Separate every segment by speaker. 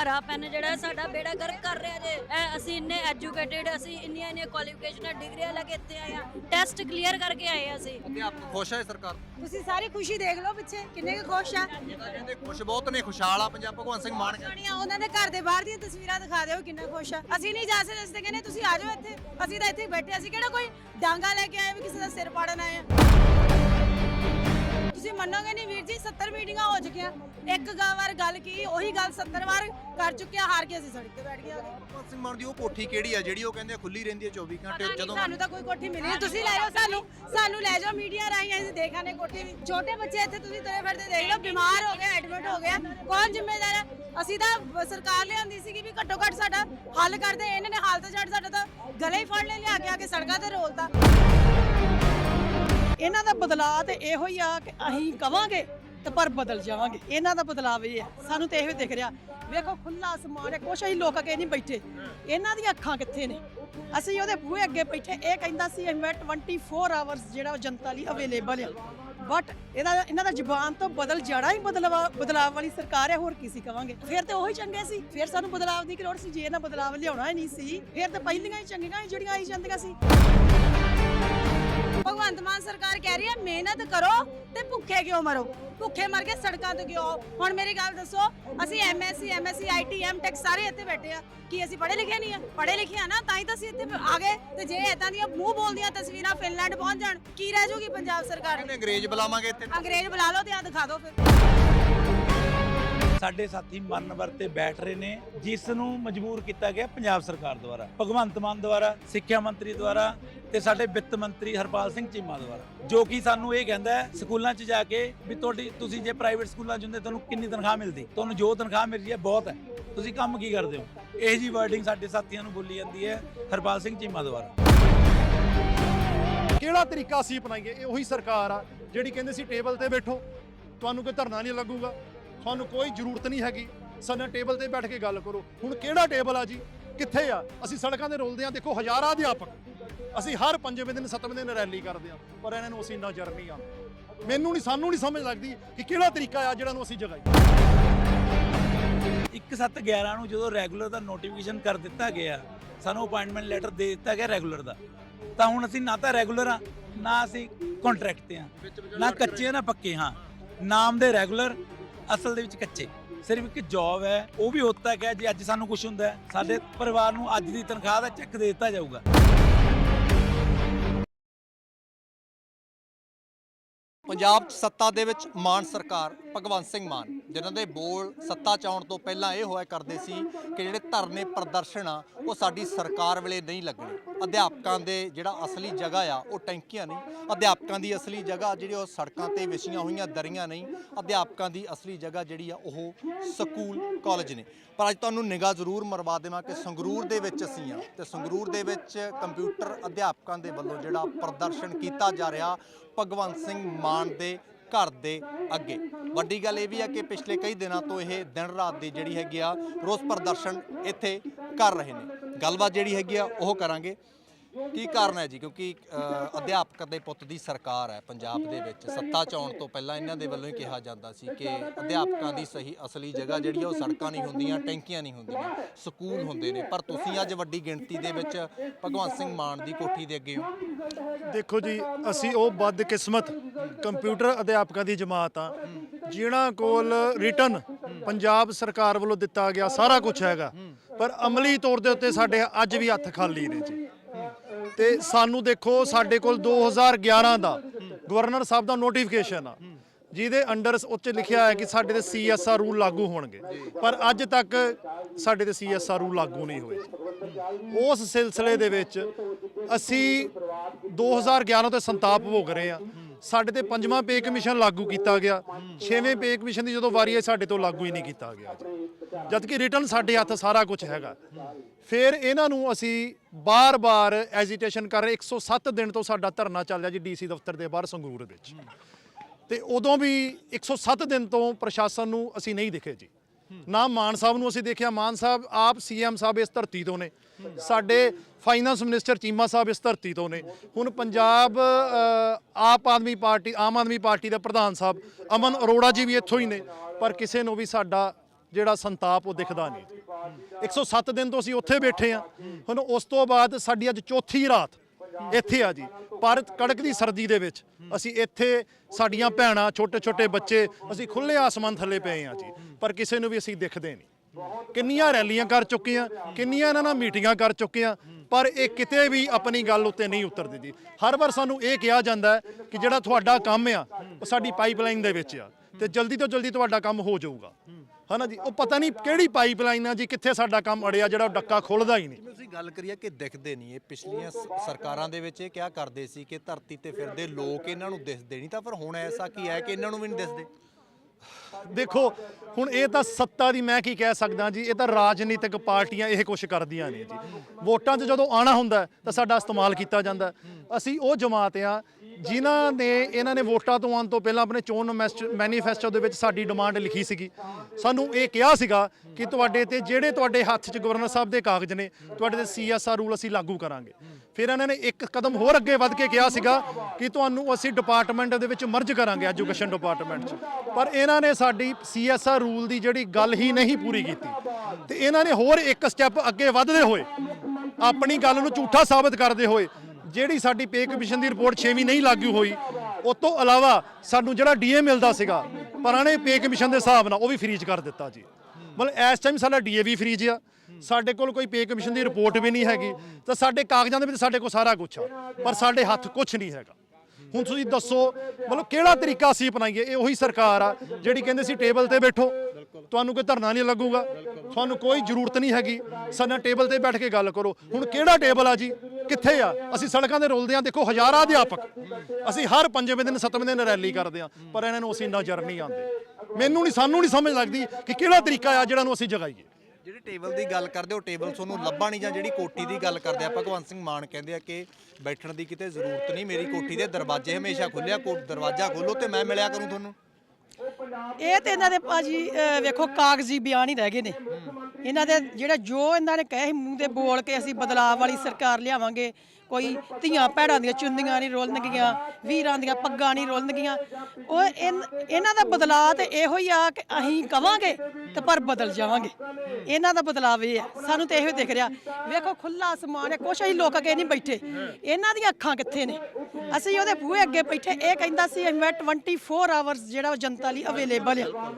Speaker 1: ਹਰਾ ਪੈਨ ਜਿਹੜਾ ਸਾਡਾ ਬੇੜਾ ਗਰਕ ਕਰ ਰਿਹਾ ਜੇ। ਇਹ ਅਸੀਂ ਇੰਨੇ ਐਜੂਕੇਟਿਡ ਅਸੀਂ ਇੰਨੀਆਂ ਇੰਨੀਆਂ ਕੁਆਲੀਫਿਕੇਸ਼ਨਾਂ ਡਿਗਰੀਆਂ ਲੈ ਕੇ ਇੱਥੇ ਆਏ ਆ। ਟੈਸਟ ਕਲੀਅਰ ਕਰਕੇ ਆਏ ਆ ਅਸੀਂ।
Speaker 2: ਅਧਿਆਪਕ ਖੁਸ਼ ਹੈ ਸਰਕਾਰ?
Speaker 3: ਤੁਸੀਂ ਸਾਰੀ ਖੁਸ਼ੀ ਦੇਖ ਲਓ ਪਿੱਛੇ ਕਿੰਨੇ ਕੁ ਖੁਸ਼ ਆ।
Speaker 2: ਇਹ ਤਾਂ ਕਹਿੰਦੇ ਖੁਸ਼ ਬਹੁਤ ਨੇ ਖੁਸ਼ਹਾਲ ਆ ਪੰਜਾਬ ਭਗਵੰਤ ਸਿੰਘ ਮਾਨ ਕਹਿੰਦੇ।
Speaker 3: ਉਹਨਾਂ ਦੇ ਘਰ ਦੇ ਬਾਹਰ ਦੀਆਂ ਤਸਵੀਰਾਂ ਦਿਖਾ ਦਿਓ ਕਿੰਨਾ ਖੁਸ਼ ਆ। ਅਸੀਂ ਨਹੀਂ ਜਾ ਸਕਦੇ ਅਸੀਂ ਤਾਂ ਕਹਿੰਦੇ ਤੁਸੀਂ ਆ ਜਾਓ ਇੱਥੇ। ਅਸੀਂ ਤਾਂ ਇੱਥੇ ਹੀ ਬੈਠੇ ਅਸੀਂ ਕਿਹੜਾ ਕੋਈ ਡਾਂਗਾ ਲੈ ਕੇ ਆਏ ਵੀ ਕਿਸੇ ਦਾ ਸਿਰ ਪਾੜਨ ਆਏ ਆ। ਤੁਸੀਂ ਮੰਨੋਗੇ ਨਹੀਂ ਵੀਰ ਜੀ 70 ਮੀਟਿੰਗਾਂ ਹੋ ਚੁੱਕੀਆਂ। ਇੱਕ ਗਾ ਵਾਰ ਗੱਲ ਕੀ ਉਹੀ ਗੱਲ 70 ਵਾਰ ਕਰ ਚੁੱਕਿਆ ਹਾਰ ਕੇ ਅਸੀਂ ਸੜਕ ਤੇ ਬੈਠ ਗਏ ਆ ਕੇ
Speaker 2: ਭਗਵੰਤ ਸਿੰਘ ਮਾਨ ਦੀ ਉਹ ਕੋਠੀ ਕਿਹੜੀ ਆ ਜਿਹੜੀ ਉਹ ਕਹਿੰਦੇ ਆ ਖੁੱਲੀ ਰਹਿੰਦੀ ਹੈ 24 ਘੰਟੇ ਜਦੋਂ
Speaker 3: ਸਾਨੂੰ ਤਾਂ ਕੋਈ ਕੋਠੀ ਮਿਲੀ ਨਹੀਂ। ਤੁਸੀਂ ਲੈ ਜਾਓ ਸਾਨੂੰ ਸਾਨੂੰ ਲੈ ਜਾਓ ਮੀਡੀਆ ਰਾਹੀਂ ਅਸੀਂ ਦੇਖਾਂਗੇ ਕੋਠੀ। ਵੀ ਛੋਟੇ ਬੱਚੇ ਇੱਥੇ ਤੁਸੀਂ ਤੁਰੇ ਫਿਰਦੇ ਦੇਖ ਲਓ ਬਿਮਾਰ ਹੋ ਗਏ ਐਡਮਿਟ ਹੋ ਗਿਆ ਕੌਣ ਜ਼ਿੰਮੇਦਾਰ ਹੈ ਅਸੀਂ ਤਾਂ ਸਰਕਾਰ ਲਿਆਂਦੀ ਸੀਗੀ ਵੀ ਘੱਟੋ ਘੱਟ ਸਾਡਾ ਹੱਲ ਕਰਦੇ ਇਹਨਾਂ ਨੇ ਹਾਲਤ ਛੱਡ ਸਾਡਾ ਤਾਂ ਗਲੇ ਹੀ ਫੜ ਲੈ ਲਿਆ ਕੇ ਆ ਕੇ ਸੜਕਾਂ ਤੇ ਰੋਲਤਾ।
Speaker 4: ਇਹਨਾਂ ਦਾ ਬਦਲਾਅ ਤੇ ਇਹੋ ਹੀ ਆ ਕਿ ਅਸੀਂ ਕਵਾਂਗੇ ਤੇ ਪਰ ਬਦਲ ਜਾਵਾਂਗੇ। ਇਹਨਾਂ ਦਾ ਬਦਲਾਅ ਇਹ ਹੈ ਸਾਨੂੰ ਤੇ ਇਹੋ ਹੀ ਦਿਖ ਰਿਹਾ। ਵੇਖੋ ਖੁੱਲਾ ਅਸਮਾਨ ਹੈ। ਕੁਛ ਅਸੀਂ ਲੋਕ ਅਗੇ ਨਹੀਂ ਬੈਠੇ। ਇਹਨਾਂ ਦੀਆਂ ਅੱਖਾਂ ਕਿੱਥੇ ਨੇ? ਅਸੀਂ ਉਹਦੇ ਬੂਹੇ ਅੱਗੇ ਬੈਠੇ। ਇਹ ਕਹਿੰਦਾ ਸੀ ਮੈਂ 24 ਆਵਰਸ ਜਿਹੜਾ ਉਹ ਜਨਤਾ ਲਈ ਅਵੇਲੇਬਲ ਆ। ਬਟ ਇਹਦਾ ਇਹਨਾਂ ਦਾ ਜ਼ੁਬਾਨ ਤੋਂ ਬਦਲ ਜਾਣਾ ਹੀ ਬਦਲਾਵਾ ਬਦਲਾਅ ਵਾਲੀ ਸਰਕਾਰ ਹੈ। ਹੋਰ ਕੀ ਸੀ ਕਵਾਂਗੇ? ਫਿਰ ਤੇ ਉਹੀ ਚੰਗੇ ਸੀ। ਫਿਰ ਸਾਨੂੰ ਬਦਲਾਵ ਦੀ ਕੀ ਲੋੜ ਸੀ? ਜੇ ਇਹਨਾਂ ਬਦਲਾਵ ਲਿਆਉਣਾ ਹੀ ਨਹੀਂ ਸੀ, ਫਿਰ ਤੇ ਪਹਿਲੀਆਂ ਹੀ ਚੰਗੀਆਂ ਹੀ ਜਿਹੜੀਆਂ ਆਈ ਜਾਂਦੀਆਂ ਸੀ।
Speaker 3: ਭਗਵੰਤ ਮਾਨ ਸਰਕਾਰ ਕਹਿ ਰਹੀ ਹੈ ਮਿਹਨਤ ਕਰੋ ਤੇ ਭੁੱਖੇ ਕਿਉਂ ਮਰੋ? ਭੁੱਖੇ ਮਰ ਕੇ ਸੜਕਾਂ ਤੇ ਕਿਉਂ ਆਓ? ਹੁਣ ਮੇਰੀ ਗੱਲ ਦੱਸੋ ਅਸੀਂ ਐਮਐਸਸੀ ਐਮਐਸਸੀ ਆਈਟੀ ਐਮਟੈਕ ਸਾਰੇ ਇੱਥੇ ਬੈਠੇ ਆ। ਕੀ ਅਸੀਂ ਪੜ੍ਹੇ ਲਿਖੇ ਨਹੀਂ ਆ? ਪੜ੍ਹੇ ਲਿਖੇ ਆ ਨਾ ਤਾਂ ਹੀ ਤਾਂ ਅਸੀਂ ਇੱਥੇ ਆ ਗਏ। ਤੇ ਜੇ ਇਦਾਂ ਦੀਆਂ ਮੂੰਹ ਬੋਲਦੀਆਂ ਤਸਵੀਰਾਂ ਫਿਨਲੈਂਡ ਪਹੁੰਚ ਜਾਣ ਕੀ ਰਹਿ ਜਾਊਗੀ ਪੰਜਾਬ ਸਰਕਾਰ?
Speaker 2: ਕਹਿੰਦੇ ਅੰਗਰੇਜ਼ ਬੁਲਾਵਾਂਗੇ ਇੱਥੇ।
Speaker 3: ਅੰਗਰੇਜ਼ ਬੁਲਾ ਲਓ ਤੇ ਆ ਦਿਖਾ ਦਿਓ ਫਿਰ।
Speaker 5: ਸਾਡੇ ਸਾਥੀ ਮਰਨ ਵਰਤੇ ਬੈਠ ਰਹੇ ਨੇ ਜਿਸ ਨੂੰ ਮਜਬੂਰ ਕੀਤਾ ਗਿਆ ਪੰਜਾਬ ਸਰਕਾਰ ਦੁਆਰਾ ਭਗਵੰਤ ਮਾਨ ਦੁਆਰਾ ਸਿੱਖਿਆ ਮੰਤਰੀ ਦੁਆਰਾ ਤੇ ਸਾਡੇ ਵਿੱਤ ਮੰਤਰੀ ਹਰਪਾਲ ਸਿੰਘ ਚੀਮਾ ਦੁਆਰਾ ਜੋ ਕਿ ਸਾਨੂੰ ਇਹ ਕਹਿੰਦਾ ਹੈ, ਸਕੂਲਾਂ 'ਚ ਜਾ ਕੇ ਵੀ ਤੁਹਾਡੀ, ਤੁਸੀਂ ਜੇ ਪ੍ਰਾਈਵੇਟ ਸਕੂਲਾਂ 'ਚ ਹੁੰਦੇ ਤੁਹਾਨੂੰ ਕਿੰਨੀ ਤਨਖਾਹ ਮਿਲਦੀ? ਤੁਹਾਨੂੰ ਜੋ ਤਨਖਾਹ ਮਿਲ ਰਹੀ ਹੈ, ਬਹੁਤ ਹੈ। ਤੁਸੀਂ ਕੰਮ ਕੀ ਕਰਦੇ ਹੋ? ਇਹ ਜੀ ਵਰਡਿੰਗ ਸਾਡੇ ਸਾਥੀਆਂ ਨੂੰ ਬੋਲੀ ਜਾਂਦੀ ਹੈ, ਹਰਪਾਲ ਸਿੰਘ ਚੀਮਾ ਦੁਆਰਾ
Speaker 6: ਕਿਹੜਾ ਤਰੀਕਾ ਅਸੀਂ ਅਪਣਾਈਏ? ਇਹ ਉਹੀ ਸਰਕਾਰ ਆ, ਜਿਹੜੀ ਕਹਿੰਦੇ ਸੀ ਟੇਬਲ ਤੇ ਬੈਠੋ, ਤੁਹਾਨੂੰ ਕੋਈ ਧਰਨਾ ਨਹੀਂ ਲੱਗੂਗਾ। ਤੁਹਾਨੂੰ ਕੋਈ ਜ਼ਰੂਰਤ ਨਹੀਂ ਹੈਗੀ। ਸਾਡੇ ਟੇਬਲ ਤੇ ਬੈਠ ਕੇ ਗੱਲ ਕਰੋ। ਹੁਣ ਕਿਹੜਾ ਟੇਬਲ ਆ ਜੀ? ਕਿੱਥੇ ਆ? ਅਸੀਂ ਸੜਕਾਂ ਤੇ ਰੋਲਦੇ ਆ ਦੇਖੋ ਹਜ਼ਾਰਾਂ ਅਧਿਆਪਕ। ਅਸੀਂ ਹਰ ਪੰਜਵੇਂ ਦਿਨ, ਸੱਤਵੇਂ ਦਿਨ ਰੈਲੀ ਕਰਦੇ ਆ ਪਰ ਇਹਨਾਂ ਨੂੰ ਅਸੀਂ ਨਜ਼ਰ ਨਹੀਂ ਆ ਮੈਨੂੰ ਨਹੀਂ, ਸਾਨੂੰ ਨਹੀਂ ਸਮਝ ਲੱਗਦੀ ਕਿ ਕਿਹੜਾ ਤਰੀਕਾ ਆ ਜਿਹੜਾ ਨੂੰ ਅਸੀਂ ਜਗਾਈ
Speaker 5: 1711 ਨੂੰ ਜਦੋਂ ਰੈਗੂਲਰ ਦਾ ਨੋਟੀਫਿਕੇਸ਼ਨ ਕਰ ਦਿੱਤਾ ਗਿਆ, ਸਾਨੂੰ ਅਪਾਇੰਟਮੈਂਟ ਲੈਟਰ ਦੇ ਦਿੱਤਾ ਗਿਆ ਰੈਗੂਲਰ ਦਾ। ਤਾਂ ਹੁਣ ਅਸੀਂ ਨਾ ਤਾਂ ਰੈਗੂਲਰ ਆ ਨਾ ਅਸੀਂ ਕੰਟਰੈਕਟ ਤੇ ਆ ਨਾ ਕੱਚੇ, ਨਾ ਪੱਕੇ, ਹਾਂ। ਨਾਮ ਦੇ ਰੈਗੂਲਰ, ਅਸਲ ਦੇ ਵਿੱਚ ਕੱਚੇ। ਸਿਰਫ ਇੱਕ ਜੌਬ ਹੈ ਉਹ ਵੀ ਹੁੰਦਾ ਹੈ ਜੇ ਅੱਜ ਸਾਨੂੰ ਕੁਝ ਹੁੰਦਾ ਹੈ, ਸਾਡੇ ਪਰਿਵਾਰ ਨੂੰ ਅੱਜ ਦੀ ਤਨਖਾਹ ਦਾ ਚੈੱਕ ਦੇ ਦਿੱਤਾ ਜਾਊਗਾ।
Speaker 2: ਪੰਜਾਬ 'ਚ ਸੱਤਾ ਦੇ ਵਿੱਚ ਮਾਨ ਸਰਕਾਰ ਭਗਵੰਤ ਸਿੰਘ ਮਾਨ, ਜਿਨ੍ਹਾਂ ਦੇ ਬੋਲ ਸੱਤਾ 'ਚ ਆਉਣ ਤੋਂ ਪਹਿਲਾਂ ਇਹ ਹੋਇਆ ਕਰਦੇ ਸੀ ਕਿ ਜਿਹੜੇ ਧਰਨੇ ਪ੍ਰਦਰਸ਼ਨ ਆ, ਉਹ ਸਾਡੀ ਸਰਕਾਰ ਵੇਲੇ ਨਹੀਂ ਲੱਗਣੇ। ਅਧਿਆਪਕਾਂ ਦੇ ਜਿਹੜਾ ਅਸਲੀ ਜਗ੍ਹਾ ਆ, ਉਹ ਟੈਂਕੀਆਂ ਨਹੀਂ। ਅਧਿਆਪਕਾਂ ਦੀ ਅਸਲੀ ਜਗ੍ਹਾ ਜਿਹੜੀ ਉਹ ਸੜਕਾਂ ਤੇ ਵਿਛੀਆਂ ਹੋਈਆਂ ਦਰੀਆਂ ਨਹੀਂ। ਅਧਿਆਪਕਾਂ ਦੀ ਅਸਲੀ ਜਗ੍ਹਾ ਜਿਹੜੀ ਆ, ਉਹ ਸਕੂਲ, ਕਾਲਜ ਨੇ। ਪਰ ਅੱਜ ਤੁਹਾਨੂੰ ਨਿਗਾਹ ਜ਼ਰੂਰ ਮਰਵਾ ਦੇਵਾਂ ਕਿ ਸੰਗਰੂਰ ਦੇ ਵਿੱਚ ਅਸੀਂ ਆ ਤੇ ਸੰਗਰੂਰ ਦੇ ਵਿੱਚ ਕੰਪਿਊਟਰ ਅਧਿਆਪਕਾਂ ਦੇ ਵੱਲੋਂ ਜਿਹੜਾ ਪ੍ਰਦਰਸ਼ਨ ਕੀਤਾ ਜਾ ਰਿਹਾ, ਭਗਵੰਤ ਸਿੰਘ ਮਾਨ ਦੇ ਘਰ ਦੇ ਅੱਗੇ। ਵੱਡੀ ਗੱਲ ਇਹ ਵੀ ਹੈ ਕਿ ਪਿਛਲੇ ਕਈ ਦਿਨਾਂ ਤੋਂ ਇਹ ਦਿਨ ਰਾਤ ਦੀ ਜਿਹੜੀ ਹੈਗੀ ਆ ਰੋਸ ਪ੍ਰਦਰਸ਼ਨ ਇੱਥੇ ਕਰ ਰਹੇ ਨੇ। ਗੱਲਬਾਤ ਜਿਹੜੀ ਹੈਗੀ ਆ ਉਹ ਕਰਾਂਗੇ। ਕੀ ਕਾਰਨ ਹੈ ਜੀ? ਕਿਉਂਕਿ ਅ, ਅਧਿਆਪਕ ਦੇ ਪੁੱਤ ਦੀ ਸਰਕਾਰ ਹੈ ਪੰਜਾਬ ਦੇ ਵਿੱਚ। ਸੱਤਾ ਚ ਆਉਣ ਤੋਂ ਪਹਿਲਾਂ ਇਹਨਾਂ ਦੇ ਵੱਲੋਂ ਹੀ ਕਿਹਾ ਜਾਂਦਾ ਸੀ ਕਿ ਅਧਿਆਪਕਾਂ ਦੀ ਸਹੀ ਅਸਲੀ ਜਗ੍ਹਾ ਜਿਹੜੀ ਆ ਉਹ ਸੜਕਾਂ ਨਹੀਂ ਹੁੰਦੀਆਂ ਟੈਂਕੀਆਂ ਨਹੀਂ ਹੁੰਦੀਆਂ ਸਕੂਲ ਹੁੰਦੇ ਨੇ। ਪਰ ਤੁਸੀਂ ਅੱਜ ਵੱਡੀ ਗਿਣਤੀ ਦੇ ਵਿੱਚ ਭਗਵੰਤ ਸਿੰਘ ਮਾਨ ਦੀ ਕੋਠੀ ਦੇ ਅੱਗੇ ਹੋ।
Speaker 6: ਦੇਖੋ ਜੀ ਅਸੀਂ ਉਹ ਬਦ ਕਿਸਮਤ ਕੰਪਿਊਟਰ ਅਧਿਆਪਕਾਂ ਦੀ ਜਮਾਤ ਆ। ਜਿਨ੍ਹਾਂ ਕੋਲ ਰਿਟਨ ਪੰਜਾਬ ਸਰਕਾਰ ਵੱਲੋਂ ਦਿੱਤਾ ਗਿਆ ਸਾਰਾ ਕੁਝ ਹੈਗਾ। ਪਰ ਅਮਲੀ ਤੌਰ ਦੇ ਉੱਤੇ ਸਾਡੇ ਅੱਜ ਵੀ ਹੱਥ ਖਾਲੀ ਨੇ ਜੀ। ਤੇ ਸਾਨੂੰ ਦੇਖੋ, ਸਾਡੇ ਕੋਲ 2011 ਦਾ ਗਵਰਨਰ ਸਾਹਿਬ ਦਾ ਨੋਟੀਫਿਕੇਸ਼ਨ ਆ। ਜਿਹਦੇ ਅੰਡਰ ਉੱਚ ਲਿਖਿਆ ਹੈ ਕਿ ਸਾਡੇ ਤੇ ਸੀਐਸਆਰ ਰੂਲ ਲਾਗੂ ਹੋਣਗੇ। ਪਰ ਅੱਜ ਤੱਕ ਸਾਡੇ ਤੇ ਸੀਐਸਆਰ ਰੂਲ ਲਾਗੂ ਨਹੀਂ ਹੋਏ। ਉਸ ਸਿਲਸਿਲੇ ਦੇ ਵਿੱਚ ਅਸੀਂ 2011 ਤੋਂ ਸੰਤਾਪ ਭੋਗ ਰਹੇ ਆ ਸਾਡੇ ਤੇ ਪੰਜਵਾਂ ਪੇ ਕਮਿਸ਼ਨ ਲਾਗੂ ਕੀਤਾ ਗਿਆ। ਛੇਵੇਂ ਪੇ ਕਮਿਸ਼ਨ ਦੀ ਜਦੋਂ ਵਾਰੀ ਆਈ, ਸਾਡੇ ਤੋਂ ਲਾਗੂ ਹੀ ਨਹੀਂ ਕੀਤਾ ਗਿਆ। ਜੀ ਜਦ ਕਿ ਰਿਟਰਨ ਸਾਡੇ ਹੱਥ ਸਾਰਾ ਕੁਝ ਹੈਗਾ। ਫਿਰ ਇਹਨਾਂ ਨੂੰ ਅਸੀਂ ਬਾਰ-ਬਾਰ ਐਜੀਟੇਸ਼ਨ ਕਰ ਰਹੇ। 107 ਦਿਨ ਤੋਂ ਸਾਡਾ ਧਰਨਾ ਚੱਲ ਰਿਹਾ ਜੀ ਡੀਸੀ ਦਫ਼ਤਰ ਦੇ ਬਾਹਰ ਸੰਗਰੂਰ ਵਿੱਚ। ਤੇ ਉਦੋਂ ਵੀ 107 ਦਿਨ ਤੋਂ ਪ੍ਰਸ਼ਾਸਨ ਨੂੰ ਅਸੀਂ ਨਹੀਂ ਦਿਖੇ ਜੀ। ਨਾ ਮਾਨ ਸਾਹਿਬ ਨੂੰ ਅਸੀਂ ਦੇਖਿਆ। ਮਾਨ ਸਾਹਿਬ, ਆਪ ਸੀਐਮ ਸਾਹਿਬ ਇਸ ਧਰਤੀ ਤੋਂ ਨੇ। ਸਾਡੇ ਫਾਈਨਾਂਸ ਮਿਨਿਸਟਰ ਚੀਮਾ ਸਾਹਿਬ ਇਸ ਧਰਤੀ ਤੋਂ ਨੇ। ਹੁਣ ਪੰਜਾਬ ਆਪ ਆਦਮੀ ਪਾਰਟੀ, ਆਮ ਆਦਮੀ ਪਾਰਟੀ ਦੇ ਪ੍ਰਧਾਨ ਸਾਹਿਬ ਅਮਨ ਅਰੋੜਾ ਜੀ ਵੀ ਇੱਥੋਂ ਹੀ ਨੇ। ਪਰ ਕਿਸੇ ਨੂੰ ਵੀ ਸਾਡਾ ਜਿਹੜਾ ਸੰਤਾਪ ਉਹ ਦਿਖਦਾ ਨਹੀਂ। ਜੀ 107 ਦਿਨ ਤੋਂ ਅਸੀਂ ਉੱਥੇ ਬੈਠੇ ਆ ਹੁਣ ਉਸ ਤੋਂ ਬਾਅਦ ਸਾਡੀ ਅੱਜ ਚੌਥੀ ਰਾਤ ਇੱਥੇ ਆ ਜੀ। ਪਰ ਕੜਕ ਦੀ ਸਰਦੀ ਦੇ ਵਿੱਚ ਅਸੀਂ ਇੱਥੇ ਸਾਡੀਆਂ ਭੈਣਾਂ ਛੋਟੇ ਛੋਟੇ ਬੱਚੇ, ਅਸੀਂ ਖੁੱਲੇ ਆਸਮਾਨ ਥੱਲੇ ਪਏ ਆ ਜੀ। ਪਰ ਕਿਸੇ ਨੂੰ ਵੀ ਅਸੀਂ ਦਿਖਦੇ ਨਹੀਂ। ਕਿੰਨੀਆਂ ਰੈਲੀਆਂ ਕਰ ਚੁੱਕੇ ਆ ਕਿੰਨੀਆਂ ਇਹਨਾਂ ਨਾਲ ਮੀਟਿੰਗਾਂ ਕਰ ਚੁੱਕੇ ਆ ਪਰ ਇਹ ਕਿਤੇ ਵੀ ਆਪਣੀ ਗੱਲ ਉੱਤੇ ਨਹੀਂ ਉਤਰਦੇ ਜੀ। ਹਰ ਵਾਰ ਸਾਨੂੰ ਇਹ ਕਿਹਾ ਜਾਂਦਾ ਹੈ ਕਿ ਜਿਹੜਾ ਤੁਹਾਡਾ ਕੰਮ ਆ, ਉਹ ਸਾਡੀ ਪਾਈਪਲਾਈਨ ਦੇ ਵਿੱਚ ਆ ਤੇ ਜਲਦੀ ਤੋਂ ਜਲਦੀ ਤੁਹਾਡਾ ਕੰਮ ਹੋ ਜਾਊਗਾ। ਹਨਾ ਜੀ? ਉਹ ਪਤਾ ਨਹੀਂ ਕਿਹੜੀ ਪਾਈਪਲਾਈਨ ਆ ਜੀ ਕਿੱਥੇ ਸਾਡਾ ਕੰਮ ਅੜਿਆ ਜਿਹੜਾ ਉਹ ਡੱਕਾ ਖੁੱਲਦਾ ਹੀ ਨਹੀਂ।
Speaker 2: ਤੁਸੀਂ ਗੱਲ ਕਰੀਏ ਕਿ ਦਿਖਦੇ ਨਹੀਂ ਇਹ ਪਿਛਲੀਆਂ ਸ- ਸਰਕਾਰਾਂ ਦੇ ਵਿੱਚ ਇਹ ਕਿਹਾ ਕਰਦੇ ਸੀ ਕਿ ਧਰਤੀ ਤੇ ਫਿਰਦੇ ਲੋਕ ਇਹਨਾਂ ਨੂੰ ਦਿਸਦੇ ਨਹੀਂ ਤਾਂ ਪਰ ਹੁਣ ਐਸਾ ਕੀ ਹੈ ਕਿ ਇਹਨਾਂ ਨੂੰ ਵੀ ਨਹੀਂ ਦਿਸਦੇ?
Speaker 6: ਦੇਖੋ ਹੁਣ ਇਹ ਤਾਂ ਸੱਤਾ ਦੀ ਮੈਂ ਕੀ ਕਹਿ ਸਕਦਾ ਜੀ ਇਹ ਤਾਂ ਰਾਜਨੀਤਿਕ ਪਾਰਟੀਆਂ ਇਹ ਕੁਛ ਕਰਦੀਆਂ ਨੇ ਜੀ। ਵੋਟਾਂ 'ਚ ਜਦੋਂ ਆਣਾ ਹੁੰਦਾ ਹੈ, ਤਾਂ ਸਾਡਾ ਇਸਤੇਮਾਲ ਕੀਤਾ ਜਾਂਦਾ। ਹੈ। ਅਸੀਂ ਉਹ ਜਮਾਤ ਆ ਜਿਨ੍ਹਾਂ ਨੇ, ਇਹਨਾਂ ਨੇ ਵੋਟਾਂ ਤੋਂ ਆਉਣ ਤੋਂ ਪਹਿਲਾਂ ਆਪਣੇ ਚੋਣ ਮੈਨੀਫੈਸਟੋ ਦੇ ਵਿੱਚ ਸਾਡੀ ਡਿਮਾਂਡ ਲਿਖੀ ਸੀਗੀ। ਸਾਨੂੰ ਇਹ ਕਿਹਾ ਸੀਗਾ ਕਿ ਤੁਹਾਡੇ ਤੇ ਜਿਹੜੇ ਤੁਹਾਡੇ ਹੱਥ 'ਚ ਗਵਰਨਰ ਸਾਹਿਬ ਦੇ ਕਾਗਜ਼ ਨੇ, ਤੁਹਾਡੇ ਤੇ ਸੀਐਸਆਰ ਰੂਲ ਅਸੀਂ ਲਾਗੂ ਕਰਾਂਗੇ। ਫਿਰ ਇਹਨਾਂ ਨੇ ਇੱਕ ਕਦਮ ਹੋਰ ਅੱਗੇ ਵੱਧ ਕੇ ਕਿਹਾ ਸੀਗਾ ਕਿ ਤੁਹਾਨੂੰ ਅਸੀਂ ਡਿਪਾਰਟਮੈਂਟ ਦੇ ਵਿੱਚ ਮਰਜ ਕਰਾਂਗੇ, ਐਜੂਕੇਸ਼ਨ ਡਿਪਾਰਟਮੈਂਟ 'ਚ। ਪਰ ਇਹਨਾਂ ਨੇ ਸਾਡੀ ਸੀਐਸਆਰ ਰੂਲ ਦੀ ਜਿਹੜੀ ਗੱਲ ਹੀ ਨਹੀਂ ਪੂਰੀ ਕੀਤੀ। ਤੇ ਇਹਨਾਂ ਨੇ ਹੋਰ ਇੱਕ ਸਟੈਪ ਅੱਗੇ ਵਧਦੇ ਹੋਏ ਆਪਣੀ ਗੱਲ ਨੂੰ ਝੂਠਾ ਸਾਬਤ ਕਰਦੇ ਹੋਏ ਜਿਹੜੀ ਸਾਡੀ ਪੇ ਕਮਿਸ਼ਨ ਦੀ ਰਿਪੋਰਟ 6ਵੀਂ ਨਹੀਂ ਲਾਗੂ ਹੋਈ, ਉਸ ਤੋਂ ਇਲਾਵਾ ਸਾਨੂੰ ਜਿਹੜਾ ਡੀਏ ਮਿਲਦਾ ਸੀਗਾ, ਪੁਰਾਣੇ ਪੇ ਕਮਿਸ਼ਨ ਦੇ ਹਿਸਾਬ ਨਾਲ ਉਹ ਵੀ ਫ੍ਰੀਜ ਕਰ ਦਿੱਤਾ ਜੀ। ਮਤਲਬ ਇਸ ਟਾਈਮ ਸਾਡਾ ਡੀਏ ਵੀ ਫ੍ਰੀਜ ਆ। ਸਾਡੇ ਕੋਲ ਕੋਈ ਪੇ ਕਮਿਸ਼ਨ ਦੀ ਰਿਪੋਰਟ ਵੀ ਨਹੀਂ ਹੈਗੀ। ਤਾਂ ਸਾਡੇ ਕਾਗਜ਼ਾਂ ਦੇ ਵਿੱਚ ਸਾਡੇ ਕੋਲ ਸਾਰਾ ਕੁਝ ਆ, ਪਰ ਸਾਡੇ ਹੱਥ ਕੁਝ ਨਹੀਂ ਹੈਗਾ। ਹੁਣ ਤੁਸੀਂ ਦੱਸੋ, ਮਤਲਬ ਕਿਹੜਾ ਤਰੀਕਾ ਅਸੀਂ ਅਪਣਾਈਏ? ਇਹ ਉਹੀ ਸਰਕਾਰ ਆ ਜਿਹੜੀ ਕਹਿੰਦੇ ਸੀ ਟੇਬਲ ਤੇ ਬੈਠੋ। ਤੁਹਾਨੂੰ ਕੋਈ ਧਰਨਾ ਨਹੀਂ ਲੱਗੂਗਾ। ਤੁਹਾਨੂੰ ਕੋਈ ਜ਼ਰੂਰਤ ਨਹੀਂ ਹੈਗੀ। ਸਾਡਾ ਟੇਬਲ ਤੇ ਬੈਠ ਕੇ ਗੱਲ ਕਰੋ। ਹੁਣ ਕਿਹੜਾ ਟੇਬਲ ਆ ਜੀ? ਕਿੱਥੇ ਆ? ਅਸੀਂ ਸੜਕਾਂ ਤੇ ਰੋਲਦੇ ਆ। ਦੇਖੋ, ਹਜ਼ਾਰਾਂ ਅਧਿਆਪਕ। ਅਸੀਂ ਹਰ ਪੰਜਵੇਂ ਦਿਨ, ਸੱਤਵੇਂ ਦਿਨ ਰੈਲੀ ਕਰਦੇ ਆ। ਪਰ ਇਹਨਾਂ ਨੂੰ ਅਸੀਂ ਨਜ਼ਰ ਨਹੀਂ ਆਉਂਦੇ ਮੈਨੂੰ ਨਹੀਂ, ਸਾਨੂੰ ਨਹੀਂ ਸਮਝ ਲੱਗਦੀ ਕਿ ਕਿਹੜਾ ਤਰੀਕਾ ਆ ਜਿਹੜਾ ਨੂੰ ਅਸੀਂ ਜਗਾਈਏ।
Speaker 2: ਜਿਹੜੀ ਟੇਬਲ ਦੀ ਗੱਲ ਕਰਦੇ ਹੋ, ਟੇਬਲ ਤੁਹਾਨੂੰ ਲੱਭਾ ਨਹੀਂ ਜਾਂ ਜਿਹੜੀ ਕੋਠੀ ਦੀ ਗੱਲ ਕਰਦੇ ਆ, ਭਗਵੰਤ ਸਿੰਘ ਮਾਨ ਕਹਿੰਦੇ ਆ ਕਿ ਬੈਠਣ ਦੀ ਕਿਤੇ ਜ਼ਰੂਰਤ ਨਹੀਂ, ਮੇਰੀ ਕੋਠੀ ਦੇ ਦਰਵਾਜ਼ੇ ਹਮੇਸ਼ਾ ਖੁੱਲਿਆ ਕੋ, ਦਰਵਾਜ਼ਾ ਖੋਲੋ ਤੇ ਮੈਂ ਮਿਲਿਆ ਕਰੂੰ ਤੁਹਾਨੂੰ।
Speaker 4: ਇਹ ਤੇ ਇਹਨਾਂ ਦੇ ਭਾਜੀ ਅਹ, ਵੇਖੋ ਕਾਗਜ਼ੀ ਬਿਆਨ ਹੀ ਰਹਿ ਗਏ ਨੇ। ਇਹਨਾਂ ਦੇ ਜਿਹੜਾ ਜੋ ਇਹਨਾਂ ਨੇ ਕਹੇ ਸੀ ਮੂੰਹ ਦੇ ਬੋਲ ਕੇ ਅਸੀਂ ਬਦਲਾਅ ਵਾਲੀ ਸਰਕਾਰ ਲਿਆਵਾਂਗੇ। ਕੋਈ ਧੀਆਂ ਭੈੜਾਂ ਦੀਆਂ ਚੁੰਨੀਆਂ ਨਹੀਂ ਰੋਲਣਗੀਆਂ ਵੀਰਾਂ ਦੀਆਂ ਪੱਗਾਂ ਨਹੀਂ ਰੋਲਣਗੀਆਂ ਉਹ ਇਨ- ਇਹਨਾਂ ਦਾ ਬਦਲਾਅ ਤੇ ਇਹੋ ਹੀ ਆ ਕਿ ਅਸੀਂ ਕਵਾਂਗੇ ਤੇ ਪਰ ਬਦਲ ਜਾਵਾਂਗੇ। ਇਹਨਾਂ ਦਾ ਬਦਲਾਅ ਇਹ ਆ। ਸਾਨੂੰ ਤੇ ਇਹੋ ਦਿਖ ਰਿਹਾ। ਵੇਖੋ ਖੁੱਲਾ ਅਸਮਾਨ ਹੈ। ਕੁਛ ਅਸੀਂ ਲੋਕ ਅੱਗੇ ਨਹੀਂ ਬੈਠੇ। ਇਹਨਾਂ ਦੀਆਂ ਅੱਖਾਂ ਕਿੱਥੇ ਨੇ? ਅਸੀਂ ਉਹਦੇ ਬੂਹੇ ਅੱਗੇ ਬੈਠੇ। ਇਹ ਕਹਿੰਦਾ ਸੀ ਮੈਂ 24 ਆਵਰਸ ਜਿਹੜਾ ਉਹ ਜਨਤਾ ਲਈ ਅਵੇਲੇਬਲ ਆ।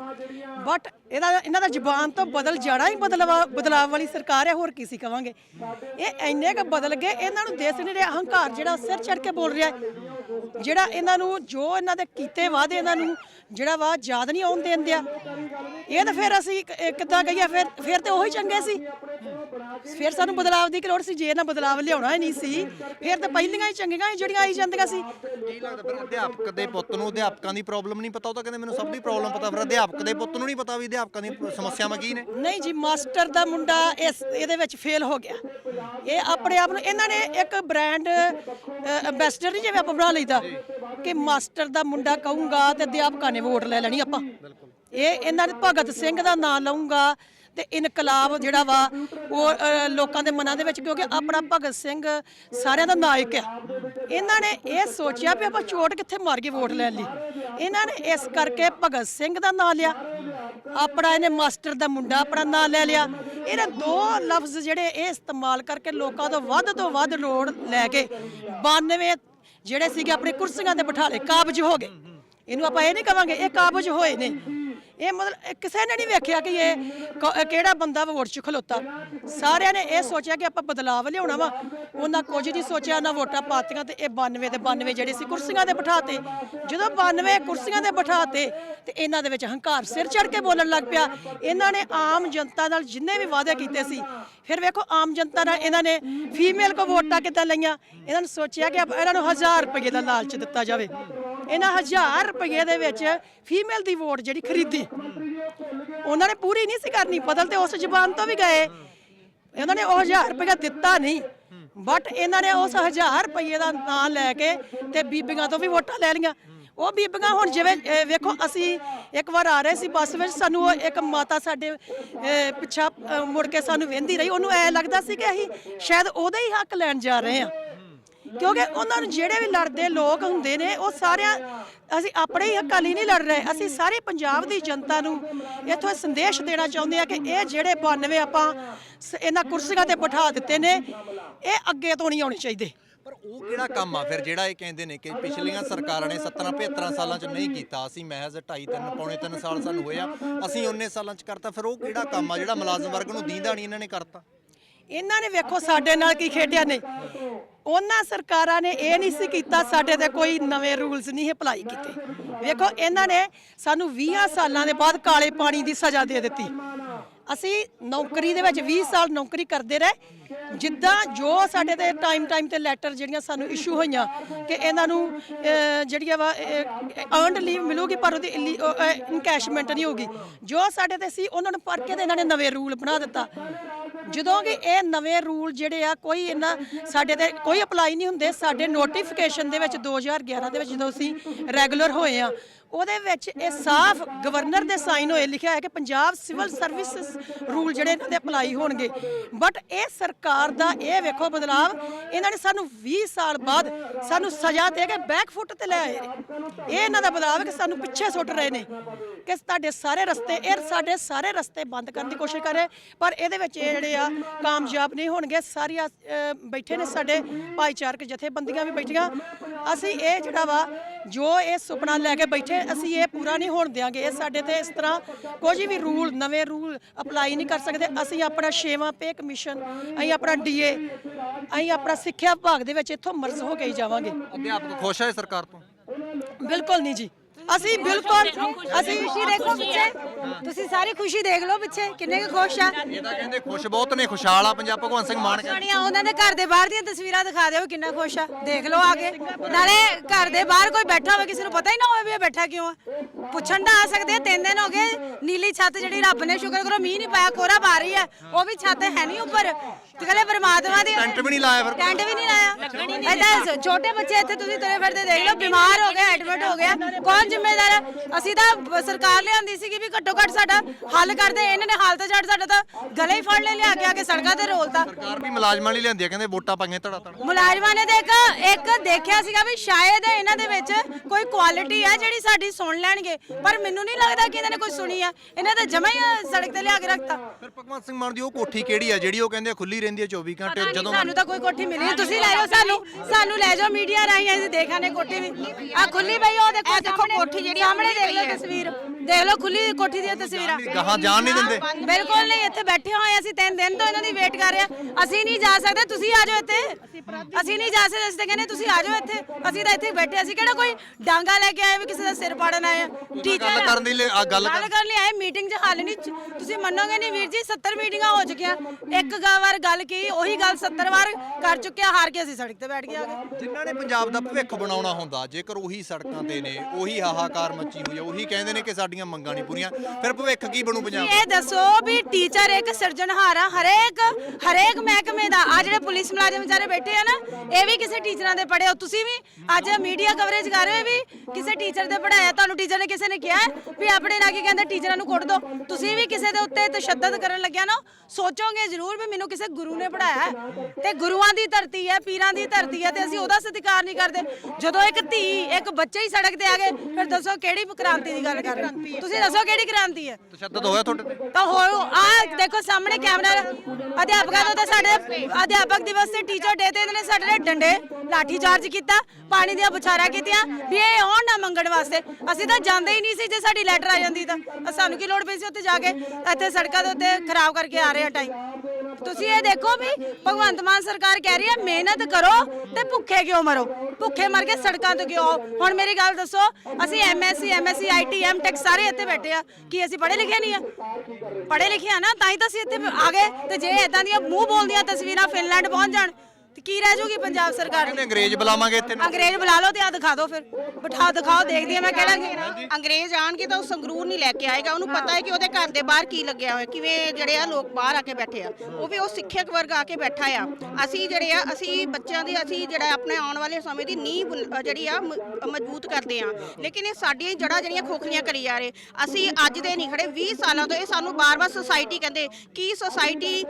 Speaker 4: ਬਟ ਇਹਦਾ ਇਹਨਾਂ ਦਾ ਜਬਾਨ ਤੋਂ ਬਦਲ ਜਾਣਾ ਹੀ ਬਦਲਵਾ ਬਦਲਾਵ ਵਾਲੀ ਸਰਕਾਰ ਹੈ, ਹੋਰ ਕੀ ਸੀ ਕਵਾਂਗੇ? ਇਹ ਇੰਨੇ ਕ ਬਦਲ ਗਏ, ਇਹਨਾਂ ਨੂੰ ਦੇਸ ਨਹੀਂ ਰਿਹਾ ਅਹੰਕਾਰ ਜਿਹੜਾ ਸਿਰ ਚੜ ਕੇ ਬੋਲ ਰਿਹਾ ਜਿਹੜਾ ਇਹਨਾਂ ਨੂੰ ਜੋ ਇਹਨਾਂ ਦੇ ਕੀਤੇ ਵਾਅਦੇ ਇਹਨਾਂ ਨੂੰ ਜਿਹੜਾ ਵਾ ਯਾਦ ਨਹੀਂ ਆਉਣ ਦੇਣ ਦਿਆ। ਇਹ ਤਾਂ ਫਿਰ ਅਸੀਂ ਕਿੱਦਾਂ ਕਹੀਏ ਫਿਰ ਫਿਰ ਤੇ ਉਹੀ ਚੰਗੇ ਸੀ। ਫਿਰ ਸਾਨੂੰ ਬਦਲਾਵ ਦੀ ਕੀ ਲੋੜ ਸੀ, ਜੇ ਇਹਨਾਂ ਬਦਲਾਵ ਲਿਆਉਣਾ ਹੀ ਨਹੀਂ ਸੀ, ਫਿਰ ਤਾਂ ਪਹਿਲੀਆਂ ਹੀ ਚੰਗੀਆਂ ਹੀ ਜਿਹੜੀਆਂ ਆਈ ਜਾਂਦੀਆਂ ਸੀ।
Speaker 2: ਕੀ ਲੱਗਦਾ ਫਿਰ ਅਧਿਆਪਕ ਦੇ ਪੁੱਤ ਨੂੰ ਅਧਿਆਪਕਾਂ ਦੀ ਪ੍ਰੋਬਲਮ ਨਹੀਂ ਪਤਾ? ਉਹ ਤਾਂ ਕਹਿੰਦੇ ਮੈਨੂੰ ਸਭ ਦੀ ਪ੍ਰੋਬਲਮ ਪਤਾ, ਫਿਰ ਅਧਿਆਪਕ ਦੇ ਪੁੱਤ ਨੂੰ ਨਹੀਂ ਪਤਾ ਵੀ ਅਧਿਆਪਕਾਂ ਦੀ ਸਮੱਸਿਆਵਾਂ ਕੀ ਨੇ?
Speaker 4: ਨਹੀਂ ਜੀ ਮਾਸਟਰ ਦਾ ਮੁੰਡਾ ਇਸ ਇਹਦੇ ਵਿੱਚ ਫੇਲ ਹੋ ਗਿਆ। ਇਹ ਆਪਣੇ ਆਪ ਨੂੰ ਇਹਨਾਂ ਨੇ ਇੱਕ ਬ੍ਰਾਂਡ ਐਮਬੈਸਡਰ ਨਹੀਂ ਜਿਵੇਂ ਆਪਾਂ ਬਣਾ ਲਈਦਾ ਕਿ ਮਾਸਟਰ ਦਾ ਮੁੰਡਾ ਕਹੂੰਗਾ ਤੇ ਅਧਿਆਪਕਾਂ ਨੇ ਵੋਟ ਲੈ ਲੈਣੀ ਆਪਾਂ। ਇਹ ਇਹਨਾਂ ਦੇ ਭਗਤ ਸਿੰਘ ਦਾ ਨਾਮ ਲਊਂਗਾ ਤੇ ਇਨਕਲਾਬ ਜਿਹੜਾ ਵਾ, ਉਹ ਲੋਕਾਂ ਦੇ ਮਨਾਂ ਦੇ ਵਿੱਚ, ਕਿਉਂਕਿ ਆਪਣਾ ਭਗਤ ਸਿੰਘ ਸਾਰਿਆਂ ਦਾ ਨਾਇਕ ਹੈ। ਇਹਨਾਂ ਨੇ ਇਹ ਸੋਚਿਆ ਵੀ ਆਪਾਂ ਚੋਟ ਕਿੱਥੇ ਮਾਰ ਕੇ ਵੋਟ ਲੈ ਲਈ। ਇਹਨਾਂ ਨੇ ਇਸ ਕਰਕੇ ਭਗਤ ਸਿੰਘ ਦਾ ਨਾਂ ਲਿਆ। ਆਪਣਾ ਇਹਨੇ ਮਾਸਟਰ ਦਾ ਮੁੰਡਾ ਆਪਣਾ ਨਾਂ ਲੈ ਲਿਆ। ਇਹਨੇ ਦੋ ਲਫ਼ਜ਼ ਜਿਹੜੇ ਇਹ ਇਸਤੇਮਾਲ ਕਰਕੇ ਲੋਕਾਂ ਤੋਂ ਵੱਧ ਤੋਂ ਵੱਧ ਲੋੜ ਲੈ ਕੇ 92 ਜਿਹੜੇ ਸੀਗੇ ਆਪਣੇ ਕੁਰਸੀਆਂ ਦੇ ਬਿਠਾਲੇ ਕਾਬਜ ਹੋ ਗਏ। ਇਹਨੂੰ ਆਪਾਂ ਇਹ ਨਹੀਂ ਕਵਾਂਗੇ, ਇਹ ਕਾਬਜ ਹੋਏ ਨੇ। ਇਹ ਮਤਲਬ ਕਿਸੇ ਨੇ ਨਹੀਂ ਵੇਖਿਆ ਕਿ ਇਹ ਕ- ਕਿਹੜਾ ਬੰਦਾ ਵੋਟ 'ਚ ਖਲੋਤਾ। ਸਾਰਿਆਂ ਨੇ ਇਹ ਸੋਚਿਆ ਕਿ ਆਪਾਂ ਬਦਲਾਵ ਲਿਆਉਣਾ ਵਾ। ਉਹਨਾਂ ਕੁਝ ਨਹੀਂ ਸੋਚਿਆ, ਨਾ ਵੋਟਾਂ ਪਾਤੀਆਂ ਤੇ ਇਹ 92 ਦੇ 92 ਜਿਹੜੇ ਸੀ ਕੁਰਸੀਆਂ ਤੇ ਬਿਠਾਤੇ। ਜਦੋਂ 92 ਕੁਰਸੀਆਂ ਤੇ ਬਿਠਾਤੇ ਤੇ ਇਹਨਾਂ ਦੇ ਵਿੱਚ ਹੰਕਾਰ ਸਿਰ ਚੜ ਕੇ ਬੋਲਣ ਲੱਗ ਪਿਆ। ਇਹਨਾਂ ਨੇ ਆਮ ਜਨਤਾ ਨਾਲ ਜਿੰਨੇ ਵੀ ਵਾਅਦੇ ਕੀਤੇ ਸੀ, ਫਿਰ ਵੇਖੋ ਆਮ ਜਨਤਾ ਨਾਲ ਇਹਨਾਂ ਨੇ ਫੀਮੇਲ ਕੋ ਵੋਟਾਂ ਕਿੱਦਾਂ ਲਈਆਂ? ਇਹਨਾਂ ਨੇ ਸੋਚਿਆ ਕਿ ਆਪਾਂ, ਇਹਨਾਂ ਨੂੰ 1000 ਰੁਪਏ ਦਾ ਲਾਲਚ ਦਿੱਤਾ ਜਾਵੇ। ਇਹਨਾਂ 1000 ਰੁਪਏ ਦੇ ਵਿੱਚ ਫੀਮੇਲ ਦੀ ਵੋਟ ਜਿਹੜੀ ਖਰੀਦੀ। ਉਹਨਾਂ ਨੇ ਪੂਰੀ ਨਹੀਂ ਸੀ ਕਰਨੀ, ਬਦਲ ਤੇ ਉਸ ਜ਼ਬਾਨ ਤੋਂ ਵੀ ਗਏ। ਇਹਨਾਂ ਨੇ ਉਹ 1000 ਰੁਪਏ ਦਿੱਤਾ ਨਹੀਂ ਬਟ ਇਹਨਾਂ ਨੇ ਉਸ 1000 ਰੁਪਏ ਦਾ ਨਾਂ ਲੈ ਕੇ ਤੇ ਬੀਬੀਆਂ ਤੋਂ ਵੀ ਵੋਟਾਂ ਲੈ ਲਈਆਂ। ਉਹ ਬੀਬੀਆਂ ਹੁਣ ਜਿਵੇਂ ਵੇਖੋ, ਅਸੀਂ ਇੱਕ ਵਾਰ ਆ ਰਹੇ ਸੀ ਬੱਸ ਵਿੱਚ, ਸਾਨੂੰ ਉਹ ਇੱਕ ਮਾਤਾ ਸਾਡੇ ਪਿੱਛਾ ਮੁੜ ਕੇ ਸਾਨੂੰ ਵੇਂਦੀ ਰਹੀ। ਉਹਨੂੰ ਐ ਲੱਗਦਾ ਸੀ ਕਿ ਅਸੀਂ ਸ਼ਾਇਦ ਉਹਦਾ ਹੀ ਹੱਕ ਲੈਣ ਜਾ ਰਹੇ ਹਾਂ। ਕਿਉਂਕਿ ਉਹਨਾਂ ਨੂੰ ਜਿਹੜੇ ਵੀ ਲੜਦੇ ਲੋਕ ਹੁੰਦੇ ਨੇ, ਉਹ ਸਾਰਿਆਂ, ਅਸੀਂ ਆਪਣੇ ਹੀ ਹੱਕਾਂ ਲਈ ਨਹੀਂ ਲੜ ਰਹੇ। ਅਸੀਂ ਸਾਰੇ ਪੰਜਾਬ ਦੀ ਜਨਤਾ ਨੂੰ ਇੱਥੋਂ ਸੰਦੇਸ਼ ਦੇਣਾ ਚਾਹੁੰਦੇ ਆ ਕਿ ਇਹ ਜਿਹੜੇ 92 ਆਪਾਂ ਇਹਨਾਂ ਕੁਰਸੀਆਂ ਤੇ ਬਿਠਾ ਦਿੱਤੇ ਨੇ, ਇਹ ਅੱਗੇ ਤੋਂ ਨਹੀਂ ਆਉਣੇ ਚਾਹੀਦੇ।
Speaker 2: ਪਰ ਉਹ ਕਿਹੜਾ ਕੰਮ ਆ? ਫਿਰ ਜਿਹੜਾ ਇਹ ਕਹਿੰਦੇ ਨੇ ਕਿ ਪਿਛਲੀਆਂ ਸਰਕਾਰਾਂ ਨੇ 17 75 ਸਾਲਾਂ 'ਚ ਨਹੀਂ ਕੀਤਾ। ਅਸੀਂ ਮਹਿਜ਼ 2.5 3 ਪੌਣੇ 3 ਸਾਲ ਸਾਨੂੰ ਹੋਇਆ ਅਸੀਂ ਉਹਨੇ ਸਾਲਾਂ 'ਚ ਕਰਤਾ। ਫਿਰ ਉਹ ਕਿਹੜਾ ਕੰਮ ਆ ਜਿਹੜਾ ਮੁਲਾਜ਼ਮ ਵਰਗ ਨੂੰ ਦੀਂਦਾ ਨਹੀਂ ਇਹਨਾਂ ਨੇ ਕਰਤਾ?
Speaker 4: ਇਹਨਾਂ ਨੇ ਵੇਖੋ ਸਾਡੇ ਨਾਲ ਕੀ ਖੇਡਿਆ ਨੇ ਉਹਨਾਂ ਸਰਕਾਰਾਂ ਨੇ ਇਹ ਨਹੀਂ ਸੀ ਕੀਤਾ ਸਾਡੇ ਤੇ ਕੋਈ ਨਵੇਂ ਰੂਲਸ ਨਹੀਂ ਅਪਲਾਈ ਕੀਤੇ। ਵੇਖੋ ਇਹਨਾਂ ਨੇ ਸਾਨੂੰ 20 ਸਾਲਾਂ ਦੇ ਬਾਅਦ ਕਾਲੇ ਪਾਣੀ ਦੀ ਸਜ਼ਾ ਦੇ ਦਿੱਤੀ। ਅਸੀਂ ਨੌਕਰੀ ਦੇ ਵਿੱਚ 20 ਸਾਲ ਨੌਕਰੀ ਕਰਦੇ ਰਹੇ। ਜਿੱਦਾਂ ਜੋ ਸਾਡੇ ਤੇ ਟਾਈਮ ਟਾਈਮ ਤੇ ਲੈਟਰ ਜਿਹੜੀਆਂ ਸਾਨੂੰ ਇਸ਼ੂ ਹੋਈਆਂ ਕਿ ਇਹਨਾਂ ਨੂੰ ਅਹ, ਜਿਹੜੀਆਂ ਵਾ ਅਰਨਡ ਲੀਵ ਮਿਲੂਗੀ ਪਰ ਉਹਦੀ ਇਨਕੈਸ਼ਮੈਂਟ ਨਹੀਂ ਹੋਗੀ ਜੋ ਸਾਡੇ ਤੇ ਸੀ ਉਹਨਾਂ ਨੂੰ ਪੜ੍ਹ ਕੇ ਤੇ ਇਹਨਾਂ ਨੇ ਨਵੇਂ ਰੂਲ ਬਣਾ ਦਿੱਤਾ। ਜਦੋਂ ਕਿ ਇਹ ਨਵੇਂ ਰੂਲ ਜਿਹੜੇ ਆ, ਕੋਈ ਇਹਨਾਂ ਸਾਡੇ ਤੇ ਕੋਈ ਅਪਲਾਈ ਨਹੀਂ ਹੁੰਦੇ। ਸਾਡੇ ਨੋਟੀਫਿਕੇਸ਼ਨ ਦੇ ਵਿੱਚ 2011 ਦੇ ਵਿੱਚ ਜਦੋਂ ਅਸੀਂ ਰੈਗੂਲਰ ਹੋਏ ਆ, ਉਹਦੇ ਵਿੱਚ ਇਹ ਸਾਫ਼ ਗਵਰਨਰ ਦੇ ਸਾਈਨ ਹੋਏ ਲਿਖਿਆ ਹੈ ਕਿ ਪੰਜਾਬ ਸਿਵਲ ਸਰਵਿਸਿਜ਼ ਰੂਲ ਜਿਹੜੇ ਇਹਨਾਂ ਦੇ ਅਪਲਾਈ ਹੋਣਗੇ। ਬਟ ਇਹ ਸਰਕਾਰ ਦਾ ਇਹ ਵੇਖੋ ਬਦਲਾਵ, ਇਹਨਾਂ ਨੇ ਸਾਨੂੰ 20 ਸਾਲ ਬਾਅਦ ਸਾਨੂੰ ਸਜ਼ਾ ਦੇ ਕੇ ਬੈਕ ਫੁੱਟ ਤੇ ਲੈ ਆਏ ਇਹ ਇਹਨਾਂ ਦਾ ਬਦਲਾਵ ਹੈ ਕਿ ਸਾਨੂੰ ਪਿੱਛੇ ਸੁੱਟ ਰਹੇ ਨੇ ਕਿ ਤੁਹਾਡੇ ਸਾਰੇ ਰਸਤੇ, ਇਹ ਸਾਡੇ ਸਾਰੇ ਰਸਤੇ ਬੰਦ ਕਰਨ ਦੀ ਕੋਸ਼ਿਸ਼ ਕਰ ਰਹੇ, ਪਰ ਇਹਦੇ ਵਿੱਚ ਇਹ ਜਿਹੜੇ ਆ ਕਾਮਯਾਬ ਨਹੀਂ ਹੋਣਗੇ ਸਾਰੀਆਂ ਬੈਠੇ ਨੇ ਸਾਡੇ ਭਾਈਚਾਰਕ ਜਥੇਬੰਦੀਆਂ ਵੀ ਬੈਠੀਆਂ। ਅਸੀਂ ਇਹ ਜਿਹੜਾ ਵਾ ਜੋ ਇਹ ਸੁਪਨਾ ਲੈ ਕੇ ਬੈਠੇ ਅਸੀਂ ਇਹ ਪੂਰਾ ਨਹੀਂ ਹੋਣ ਦਿਆਂਗੇ। ਇਹ ਸਾਡੇ ਤੇ ਇਸ ਤਰ੍ਹਾਂ ਕੁਝ ਵੀ ਰੂਲ ਨਵੇਂ ਰੂਲ ਅਪਲਾਈ ਨਹੀਂ ਕਰ ਸਕਦੇ। ਅਸੀਂ ਆਪਣਾ ਛੇਵਾਂ ਪੇ ਕਮਿਸ਼ਨ ਅਸੀਂ ਆਪਣਾ ਡੀਏ ਅਸੀਂ ਆਪਣਾ ਸਿੱਖਿਆ ਵਿਭਾਗ ਦੇ ਵਿੱਚ ਇੱਥੋਂ ਮਰਜ਼ ਹੋ ਕੇ ਹੀ ਜਾਵਾਂਗੇ।
Speaker 2: ਅਧਿਆਪਕ ਖੁਸ਼ ਹੈ ਸਰਕਾਰ ਤੋਂ?
Speaker 4: ਬਿਲਕੁਲ ਨਹੀਂ ਜੀ। ਅਸੀਂ ਬਿਲਕੁਲ ਅਸੀਂ
Speaker 3: ਖੁਸ਼ੀ ਦੇਖੋ ਪਿੱਛੇ। ਤੁਸੀਂ ਸਾਰੀ ਖੁਸ਼ੀ ਦੇਖ ਲਓ ਪਿੱਛੇ ਕਿੰਨੇ ਕੁ ਖੁਸ਼ ਆ।
Speaker 2: ਇਹ ਤਾਂ ਕਹਿੰਦੇ ਖੁਸ਼ ਬਹੁਤ ਨੇ ਖੁਸ਼ਹਾਲ ਆ ਪੰਜਾਬ ਭਗਵੰਤ ਸਿੰਘ ਮਾਨ ਕਹਿੰਦੇ।
Speaker 3: ਸੋਹਣੀਆਂ ਉਹਨਾਂ ਦੇ ਘਰ ਦੇ ਬਾਹਰ ਦੀਆਂ ਤਸਵੀਰਾਂ ਦਿਖਾ ਦਿਓ ਕਿੰਨਾ ਖੁਸ਼ ਆ। ਦੇਖ ਲਓ ਆ ਕੇ। ਨਾਲੇ ਘਰ ਦੇ ਬਾਹਰ ਕੋਈ ਬੈਠਾ ਹੋਵੇ ਕਿਸੇ ਨੂੰ ਪਤਾ ਹੀ ਨਾ ਹੋਵੇ ਵੀ ਇਹ ਬੈਠਾ ਕਿਉਂ ਆ। ਪੁੱਛਣ ਤਾਂ ਆ ਸਕਦੇ ਆ ਤਿੰਨ ਦਿਨ ਹੋ ਗਏ ਨੀਲੀ ਛੱਤ ਜਿਹੜੀ ਰੱਬ ਨੇ ਸ਼ੁਕਰ ਕਰੋ ਮੀਂਹ ਨਹੀਂ ਪਾਇਆ ਕੋਰਾ ਪਾ ਰਹੀ ਆ। ਉਹ ਵੀ ਛੱਤ ਹੈ ਨਹੀਂ ਉੱਪਰ। ਤੇ ਕਹਿੰਦੇ ਪਰਮਾਤਮਾ ਦੀ
Speaker 2: ਟੈਂਟ ਵੀ ਨਹੀਂ ਲਾਇਆ ਫਿਰ।
Speaker 3: ਟੈਂਟ ਵੀ ਨਹੀਂ ਲਾਇਆ। ਐਦਾਂ ਛੋਟੇ ਬੱਚੇ ਇੱਥੇ ਤੁਸੀਂ ਤੁਰੇ ਫਿਰਦੇ ਦੇਖ ਲਓ ਬਿਮਾਰ ਹੋ ਗਏ ਐਡਮਿਟ ਹੋ ਗਿਆ ਕੌਣ ਜ਼ਿੰਮੇਦਾਰ ਹੈ ਅਸੀਂ ਤਾਂ ਸਰਕਾਰ ਲਿਆਂਦੀ ਸੀਗੀ ਵੀ ਘੱਟੋ ਘੱਟ ਸਾਡਾ ਹੱਲ ਕਰਦੇ। ਇਹਨਾਂ ਨੇ ਹਾਲਤ ਛੱਡ ਸਾਡਾ ਤਾਂ ਗਲੇ ਹੀ ਫੜ ਲੈ ਲਿਆ ਕੇ ਆ ਕੇ ਸੜਕਾਂ ਤੇ ਰੋਲਤਾ।
Speaker 2: ਸਰਕਾਰ ਵੀ ਮੁਲਾਜ਼ਮਾਂ ਲਈ ਲਿਆਂਦੀ ਆ ਕਹਿੰਦੇ ਵੋਟਾਂ ਪਾਈਆਂ ਧੜਾ ਧੜ।
Speaker 3: ਮੁਲਾਜ਼ਮਾਂ ਨੇ ਦੇਖ ਇੱਕ ਦੇਖਿਆ ਸੀਗਾ ਵੀ ਸ਼ਾਇਦ ਇਹਨਾਂ ਦੇ ਵਿੱਚ ਕੋਈ ਕੁਆਲਿਟੀ ਹੈ ਜਿਹੜੀ ਸਾਡੀ ਸੁਣ ਲੈਣਗੇ। ਪਰ ਮੈਨੂੰ ਨਹੀਂ ਲੱਗਦਾ ਕਿ ਇਹਨਾਂ ਨੇ ਕੋਈ ਸੁਣੀ ਆ। ਇਹਨਾਂ ਤਾਂ ਜਮਾ ਹੀ ਸੜਕ ਤੇ ਲਿਆ ਕੇ ਰੱਖਤਾ।
Speaker 2: ਫਿਰ ਭਗਵੰਤ ਸਿੰਘ ਮਾਨ ਦੀ ਉਹ ਕੋਠੀ ਕਿਹੜੀ ਆ? ਜਿਹੜੀ ਉਹ ਕਹਿੰਦੇ ਖੁੱਲੀ ਰਹਿੰਦੀ ਹੈ 24 ਘੰਟੇ ਜਦੋਂ
Speaker 3: ਸਾਨੂੰ ਤਾਂ ਕੋਈ ਕੋਠੀ ਮਿਲੀ ਨਹੀਂ। ਤੁਸੀਂ ਲੈ ਜਾਓ ਸਾਨੂੰ ਸਾਨੂੰ ਲੈ ਜਾਓ ਮੀਡੀਆ ਰਾਹੀਂ ਅਸੀਂ ਦੇਖਾਂਗੇ ਕੋਠੀ ਵੀ। ਆ ਖੁੱਲੀ ਪਈ ਉਹ ਦੇਖੋ ਦੇਖੋ ਕੋਠੀ ਜਿਹੜੀ ਸਾਹਮਣੇ ਦੇਖ ਲਓ ਤਸਵੀਰ। ਦੇਖ ਲਓ ਖੁੱਲੀ ਕੋਠੀ ਦੀਆਂ ਤਸਵੀਰਾਂ।
Speaker 2: ਗਾਹਾਂ ਜਾਣ ਨਹੀਂ ਦਿੰਦੇ।
Speaker 3: ਬਿਲਕੁਲ ਨਹੀਂ ਇੱਥੇ ਬੈਠੇ ਹੋਏ ਅਸੀਂ ਤਿੰਨ ਦਿਨ ਤੋਂ ਇਹਨਾਂ ਦੀ ਵੇਟ ਕਰ ਰਹੇ ਹਾਂ। ਅਸੀਂ ਨਹੀਂ ਜਾ ਸਕਦੇ ਤੁਸੀਂ ਆ ਜਾਓ ਇੱਥੇ। ਅਸੀਂ ਨਹੀਂ ਜਾ ਸਕਦੇ ਅਸੀਂ ਤਾਂ ਕਹਿੰਦੇ ਤੁਸੀਂ ਆ ਜਾਓ ਇੱਥੇ। ਅਸੀਂ ਤਾਂ ਇੱਥੇ ਬੈਠੇ ਅਸੀਂ ਕਿਹੜਾ ਕੋਈ ਡਾਂਗਾ ਲੈ ਕੇ ਆਏ ਵੀ ਕਿਸੇ ਦਾ ਸਿਰ ਪਾੜਨ ਆਏ ਆ
Speaker 2: ਗੱਲ ਕਰਨ ਦੀ ਲਈ- ਆ ਗੱਲ
Speaker 3: ਗੱਲ ਕਰਨ ਲਈ ਆਏ ਮੀਟਿੰਗ 'ਚ ਹੱਲ ਨਹੀਂ ਚ- ਤੁਸੀਂ ਮੰਨੋਗੇ ਨਹੀਂ ਵੀਰ ਜੀ 70 ਮੀਟਿੰਗਾਂ ਹੋ ਚੁੱਕੀਆਂ। ਇੱਕ ਗਾ ਵਾਰ ਗੱਲ ਕੀ ਉਹੀ ਗੱਲ 70 ਵਾਰ ਕਰ ਚੁੱਕਿਆ ਹਾਰ ਕੇ ਅਸੀਂ ਸੜਕ ਤੇ ਬੈਠ ਗਏ ਆ ਕੇ
Speaker 2: ਜਿਨ੍ਹਾਂ ਨੇ ਪੰਜਾਬ ਦਾ ਭਵਿੱਖ ਬਣਾਉਣਾ ਹੁੰਦਾ ਜੇਕਰ ਉਹੀ ਸੜਕਾਂ ਤੇ ਨੇ ਉਹੀ ਹਾਹਾਕਾਰ ਮੱਚੀ ਹੋਈ ਆ ਉਹੀ ਕਹਿੰਦੇ ਨੇ ਕਿ ਸਾਡੀਆਂ ਮੰਗਾਂ ਨਹੀਂ ਪੂਰੀਆਂ। ਫਿਰ ਭਵਿੱਖ ਕੀ ਬਣੂ ਪੰਜਾਬ ਦਾ?
Speaker 3: ਇਹ ਦੱਸੋ ਵੀ ਟੀਚਰ ਇੱਕ ਸਿਰਜਣਹਾਰ ਆ ਹਰੇਕ ਹਰੇਕ ਮਹਿਕਮੇ ਦਾ। ਆ ਜਿਹੜੇ ਪੁਲਿਸ ਮੁਲਾਜ਼ਮ ਵਿਚਾਰੇ ਬੈਠੇ ਆ ਨਾ ਇਹ ਵੀ ਕਿਸੇ ਟੀਚਰਾਂ ਦੇ ਪੜ੍ਹੇ ਹੋ। ਤੁਸੀਂ ਵੀ ਅੱਜ ਮੀਡੀਆ ਕਵਰੇਜ ਕਰ ਰਹੇ ਹੋ ਵੀ ਕਿਸੇ ਟੀਚਰ ਦੇ ਪੜਾਇਆ ਤੁਹਾਨੂੰ ਟੀਚਰ ਨੇ ਕਿਸੇ ਨੇ ਕਿਹਾ ਹੈ ਵੀ ਆਪਣੇ ਨਾਲ ਕੀ ਕਹਿੰਦੇ ਟੀਚਰਾਂ ਨੂੰ ਕੁੱਟ ਦੋ। ਤੁਸੀਂ ਵੀ ਕਿਸੇ ਦੇ ਉੱਤੇ ਤਸ਼ੱਦਦ ਕਰਨ ਲੱਗਿਆ ਨਾ ਸੋਚੋਗੇ ਜ਼ਰੂਰ ਵੀ ਮੈਨੂੰ ਕਿਸੇ ਗੁਰੂ ਨੇ ਪੜਾਇਆ ਤੇ ਗੁਰੂਆਂ ਦੀ ਧਰਤੀ ਹੈ ਪੀਰਾਂ ਦੀ ਧਰਤੀ ਹੈ ਤੇ ਅਸੀਂ ਉਹਦਾ ਸਤਿਕਾਰ ਨਹੀਂ ਕਰਦੇ। ਜਦੋਂ ਇੱਕ ਧੀ ਇੱਕ ਬੱਚਾ ਹੀ ਸੜਕ ਤੇ ਆ ਗਏ ਫਿਰ ਦੱਸੋ ਕਿਹੜੀ ਕ੍ਰਾਂਤੀ ਦੀ ਗੱਲ ਕਰ ਰਹੇ ਹੋ? ਤੁਸੀਂ ਦੱਸੋ ਕਿਹੜੀ ਕ੍ਰਾਂਤੀ ਹੈ?
Speaker 2: ਤਸ਼ੱਦਦ ਹੋਇਆ ਤੁਹਾਡੇ ਤੇ?
Speaker 3: ਤਾਂ ਹੋ ਆ ਦੇਖੋ ਸਾਹਮਣੇ ਕੈਮਰਾ ਅਧਿਆਪਕਾਂ ਤੋਂ ਤਾਂ ਸਾਡੇ ਅਧਿਆਪਕ ਦਿਵਸ ਤੇ ਟੀਚਰ ਡੇ ਤੇ ਇਹਨਾਂ ਨੇ ਸਾਡੇ ਨਾਲ ਡੰਡੇ ਲਾਠੀ ਚਾਰਜ ਕੀਤਾ ਪਾਣੀ ਦੀਆਂ ਬੁਛਾਰਾਂ ਕੀਤੀਆਂ ਵੀ ਇਹ ਆਉਣ ਨਾ ਮੰਗਣ ਵਾਸਤੇ। ਅਸੀਂ ਤਾਂ ਜਾਂਦੇ ਹੀ ਨਹੀਂ ਸੀ ਜੇ ਸਾਡੀ ਲੈਟਰ ਆ ਜਾਂਦੀ ਤਾਂ। ਤਾਂ ਸਾਨੂੰ ਕੀ ਲੋੜ ਪਈ ਸੀ ਉੱਥੇ ਜਾ ਕੇ? ਇੱਥੇ ਸੜਕਾਂ ਦੇ ਉੱਤੇ ਖਰਾਬ ਕਰਕੇ ਆ ਰਹੇ ਆ ਟਾਈਮ ਤੁਸੀਂ ਇਹ ਦੇਖੋ ਵੀ ਭਗਵੰਤ ਮਾਨ ਸਰਕਾਰ ਕਹਿ ਰਹੀ ਹੈ, ਮਿਹਨਤ ਕਰੋ ਤੇ ਭੁੱਖੇ ਕਿਉਂ ਮਰੋ? ਭੁੱਖੇ ਮਰ ਕੇ ਸੜਕਾਂ ਤੋਂ ਕਿਉਂ ਆਓ? ਹੁਣ ਮੇਰੀ ਗੱਲ ਦੱਸੋ, ਅਸੀਂ ਐਮਐਸਸੀ ਐਮਐਸਸੀ ਆਈਟੀ ਐਮਟੈਕ ਸਾਰੇ ਇੱਥੇ ਬੈਠੇ ਆ, ਕੀ ਅਸੀਂ ਪੜ੍ਹੇ ਲਿਖੇ ਨਹੀਂ ਆ? ਪੜ੍ਹੇ ਲਿਖੇ ਆ ਨਾ, ਤਾਂ ਹੀ ਤਾਂ ਅਸੀਂ ਇੱਥੇ ਆ ਗਏ ਤੇ ਜੇ ਇਦਾਂ ਦੀਆਂ ਮੂੰਹ ਬੋਲਦੀਆਂ ਤਸਵੀਰਾਂ ਫਿਨਲੈਂਡ ਪਹੁੰਚ ਜਾਣ। ਤੇ ਕੀ ਰਹਿ ਜੂਗੀ ਪੰਜਾਬ ਸਰਕਾਰ ਦੀ?
Speaker 2: ਅੰਗਰੇਜ਼ ਬੁਲਾਵਾਂਗੇ ਇੱਥੇ ਨੂੰ।
Speaker 3: ਅੰਗਰੇਜ਼ ਬੁਲਾ ਲਓ ਤੇ ਆ ਦਿਖਾ ਦਿਓ ਫਿਰ। ਬਿਠਾ ਦਿਖਾਓ ਦੇਖਦੀ ਆ ਮੈਂ ਕਿਹੜਾ
Speaker 7: ਅੰਗਰੇਜ਼ ਆਣਗੇ ਤਾਂ ਉਹ ਸੰਗਰੂਰ ਨਹੀਂ ਲੈ ਕੇ ਆਏਗਾ। ਉਹਨੂੰ ਪਤਾ ਹੈ ਕਿ ਉਹਦੇ ਘਰ ਦੇ ਬਾਹਰ ਕੀ ਲੱਗਿਆ ਹੋਇਆ ਕਿਵੇਂ ਜਿਹੜੇ ਆ ਲੋਕ ਬਾਹਰ ਆ ਕੇ ਬੈਠੇ ਆ। ਉਹ ਵੀ ਉਹ ਸਿੱਖਿਅਕ ਵਰਗ ਆ ਕੇ ਬੈਠਾ ਆ। ਅਸੀਂ ਜਿਹੜੇ ਆ ਅਸੀਂ ਬੱਚਿਆਂ ਦੀ ਅਸੀਂ ਜਿਹੜਾ ਆਪਣੇ ਆਉਣ ਵਾਲੇ ਸਮੇਂ ਦੀ ਨੀਂਹ ਜਿਹੜੀ ਆ ਮਜ਼ਬੂਤ ਕਰਦੇ ਆ। ਲੇਕਿਨ ਇਹ ਸਾਡੀਆਂ ਹੀ ਜੜ੍ਹਾਂ ਜਿਹੜੀਆਂ ਖੋਖਲੀਆਂ ਕਰੀ ਜਾ ਰਹੇ। ਅਸੀਂ ਅੱਜ ਦੇ ਨਹੀਂ ਖੜੇ 20 ਸਾਲਾਂ ਤੋਂ ਇਹ ਸਾਨੂੰ ਬਾਰ-ਬਾਰ ਸੁਸਾਇਟੀ ਕਹਿੰਦੇ ਕੀ ਸੁਸਾਇਟੀ